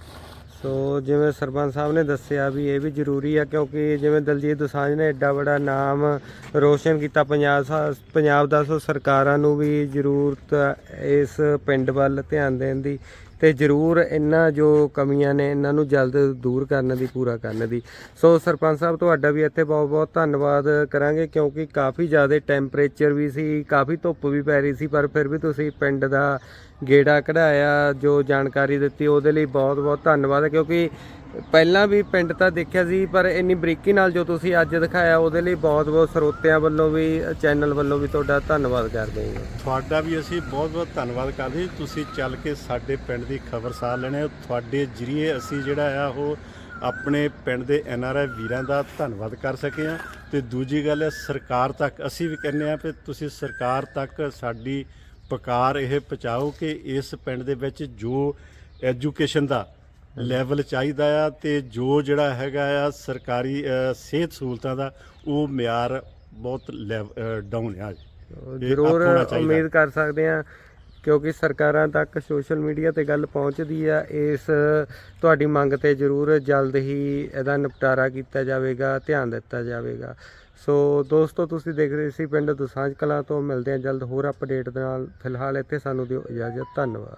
ਸੋ ਜਿਵੇਂ ਸਰਪੰਚ ਸਾਹਿਬ ਨੇ ਦੱਸਿਆ ਵੀ ਇਹ ਵੀ ਜ਼ਰੂਰੀ ਆ ਕਿਉਂਕਿ ਜਿਵੇਂ ਦਲਜੀਤ ਦੋਸਾਂਝ ਨੇ ਐਡਾ ਵੱਡਾ ਨਾਮ ਰੋਸ਼ਨ ਕੀਤਾ ਪੰਜਾਬ ਸਾ- ਪੰਜਾਬ ਦਾ, ਸੋ ਸਰਕਾਰਾਂ ਨੂੰ ਵੀ ਜ਼ਰੂਰਤ ਇਸ ਪਿੰਡ ਵੱਲ ਧਿਆਨ ਦੇਣ ਦੀ। ਤੇ ਜ਼ਰੂਰ ਇਹਨਾਂ ਜੋ ਕਮੀਆਂ ਨੇ ਇਹਨਾਂ ਨੂੰ ਜਲਦ ਦੂਰ ਕਰਨ ਦੀ, ਪੂਰਾ ਕਰਨ ਦੀ। ਸੋ ਸਰਪੰਚ ਸਾਹਿਬ, ਤੁਹਾਡਾ ਵੀ ਇੱਥੇ ਬਹੁਤ ਬਹੁਤ ਧੰਨਵਾਦ ਕਰਾਂਗੇ, ਕਿਉਂਕਿ ਕਾਫੀ ਜ਼ਿਆਦਾ ਟੈਂਪਰੇਚਰ ਵੀ ਸੀ, ਕਾਫੀ ਧੁੱਪ ਵੀ ਪੈ ਰਹੀ ਸੀ, ਪਰ ਫਿਰ ਵੀ ਤੁਸੀਂ ਪਿੰਡ ਦਾ ਗੇੜਾ ਕਢਾਇਆ, ਜੋ ਜਾਣਕਾਰੀ ਦਿੱਤੀ, ਉਹਦੇ ਲਈ ਬਹੁਤ ਬਹੁਤ ਧੰਨਵਾਦ ਕਿਉਂਕਿ ਪਹਿਲਾਂ ਵੀ ਪਿੰਡ ਤਾਂ ਦੇਖਿਆ ਸੀ, ਪਰ ਇੰਨੀ ਬਰੀਕੀ ਨਾਲ ਜੋ ਤੁਸੀਂ ਅੱਜ ਦਿਖਾਇਆ, ਉਹਦੇ ਲਈ ਬਹੁਤ ਬਹੁਤ ਸਰੋਤਿਆਂ ਵੱਲੋਂ ਵੀ, ਚੈਨਲ ਵੱਲੋਂ ਵੀ ਤੁਹਾਡਾ ਧੰਨਵਾਦ ਕਰਦੇ ਹਾਂ। ਤੁਹਾਡਾ ਵੀ ਅਸੀਂ ਬਹੁਤ-ਬਹੁਤ ਧੰਨਵਾਦ ਕਰਦੇ ਤੁਸੀਂ ਚੱਲ ਕੇ ਸਾਡੇ ਪਿੰਡ ਦੀ ਖਬਰਸਾਰ ਲੈਣੇ ਤੁਹਾਡੇ ਜਰੀਏ ਅਸੀਂ ਜਿਹੜਾ ਆ, ਉਹ ਆਪਣੇ ਪਿੰਡ ਦੇ ਐੱਨ ਆਰ ਆਈ ਵੀਰਾਂ ਦਾ ਧੰਨਵਾਦ ਕਰ ਸਕੇ ਆ ਤੇ ਦੂਜੀ ਗੱਲ ਹੈ, ਸਰਕਾਰ ਤੱਕ ਅਸੀਂ ਵੀ ਕਹਿੰਦੇ ਆ ਕਿ ਤੁਸੀਂ ਸਰਕਾਰ ਤੱਕ ਸਾਡੀ ਪੁਕਾਰ ਇਹ ਪਹੁੰਚਾਓ ਕਿ ਇਸ ਪਿੰਡ ਦੇ ਵਿੱਚ ਜੋ ਐਜੂਕੇਸ਼ਨ ਦਾ ਲੈਵਲ ਚਾਹੀਦਾ ਆ ਤੇ ਜੋ ਜਿਹੜਾ ਹੈਗਾ ਆ ਸਰਕਾਰੀ ਅ, ਸਿਹਤ ਸਹੂਲਤਾਂ ਦਾ ਉਹ ਮਿਆਰ ਬਹੁਤ ਡਾਊਨ ਆ। ਇਹ ਜ਼ਰੂਰ up ਹੋਣਾ ਚਾਹੀਦਾ। ਉਮੀਦ ਕਰ ਸਕਦੇ ਹਾਂ ਕਿਉਂਕਿ ਸਰਕਾਰਾਂ ਤੱਕ ਸੋਸ਼ਲ ਮੀਡੀਆ ਤੇ ਗੱਲ ਪਹੁੰਚਦੀ ਆ ਇਸ ਤੁਹਾਡੀ ਮੰਗ ਤੇ ਜ਼ਰੂਰ ਜਲਦ ਹੀ ਇਹਦਾ ਨਿਪਟਾਰਾ ਕੀਤਾ ਜਾਵੇਗਾ ਧਿਆਨ ਦਿੱਤਾ ਜਾਵੇਗਾ। ਸੋ ਦੋਸਤੋ ਤੁਸੀਂ ਦੇਖ ਰਹੇ ਸੀ ਪਿੰਡ ਦੁਸਾਂਝ ਕਲਾਂ ਤੋਂ ਮਿਲਦੇ ਹਾਂ ਜਲਦ ਹੋਰ ਅਪਡੇਟ ਦੇ ਨਾਲ। ਫਿਲਹਾਲ ਇੱਥੇ ਸਾਨੂੰ ਦਿਓ ਇਜਾਜ਼ਤ ਧੰਨਵਾਦ।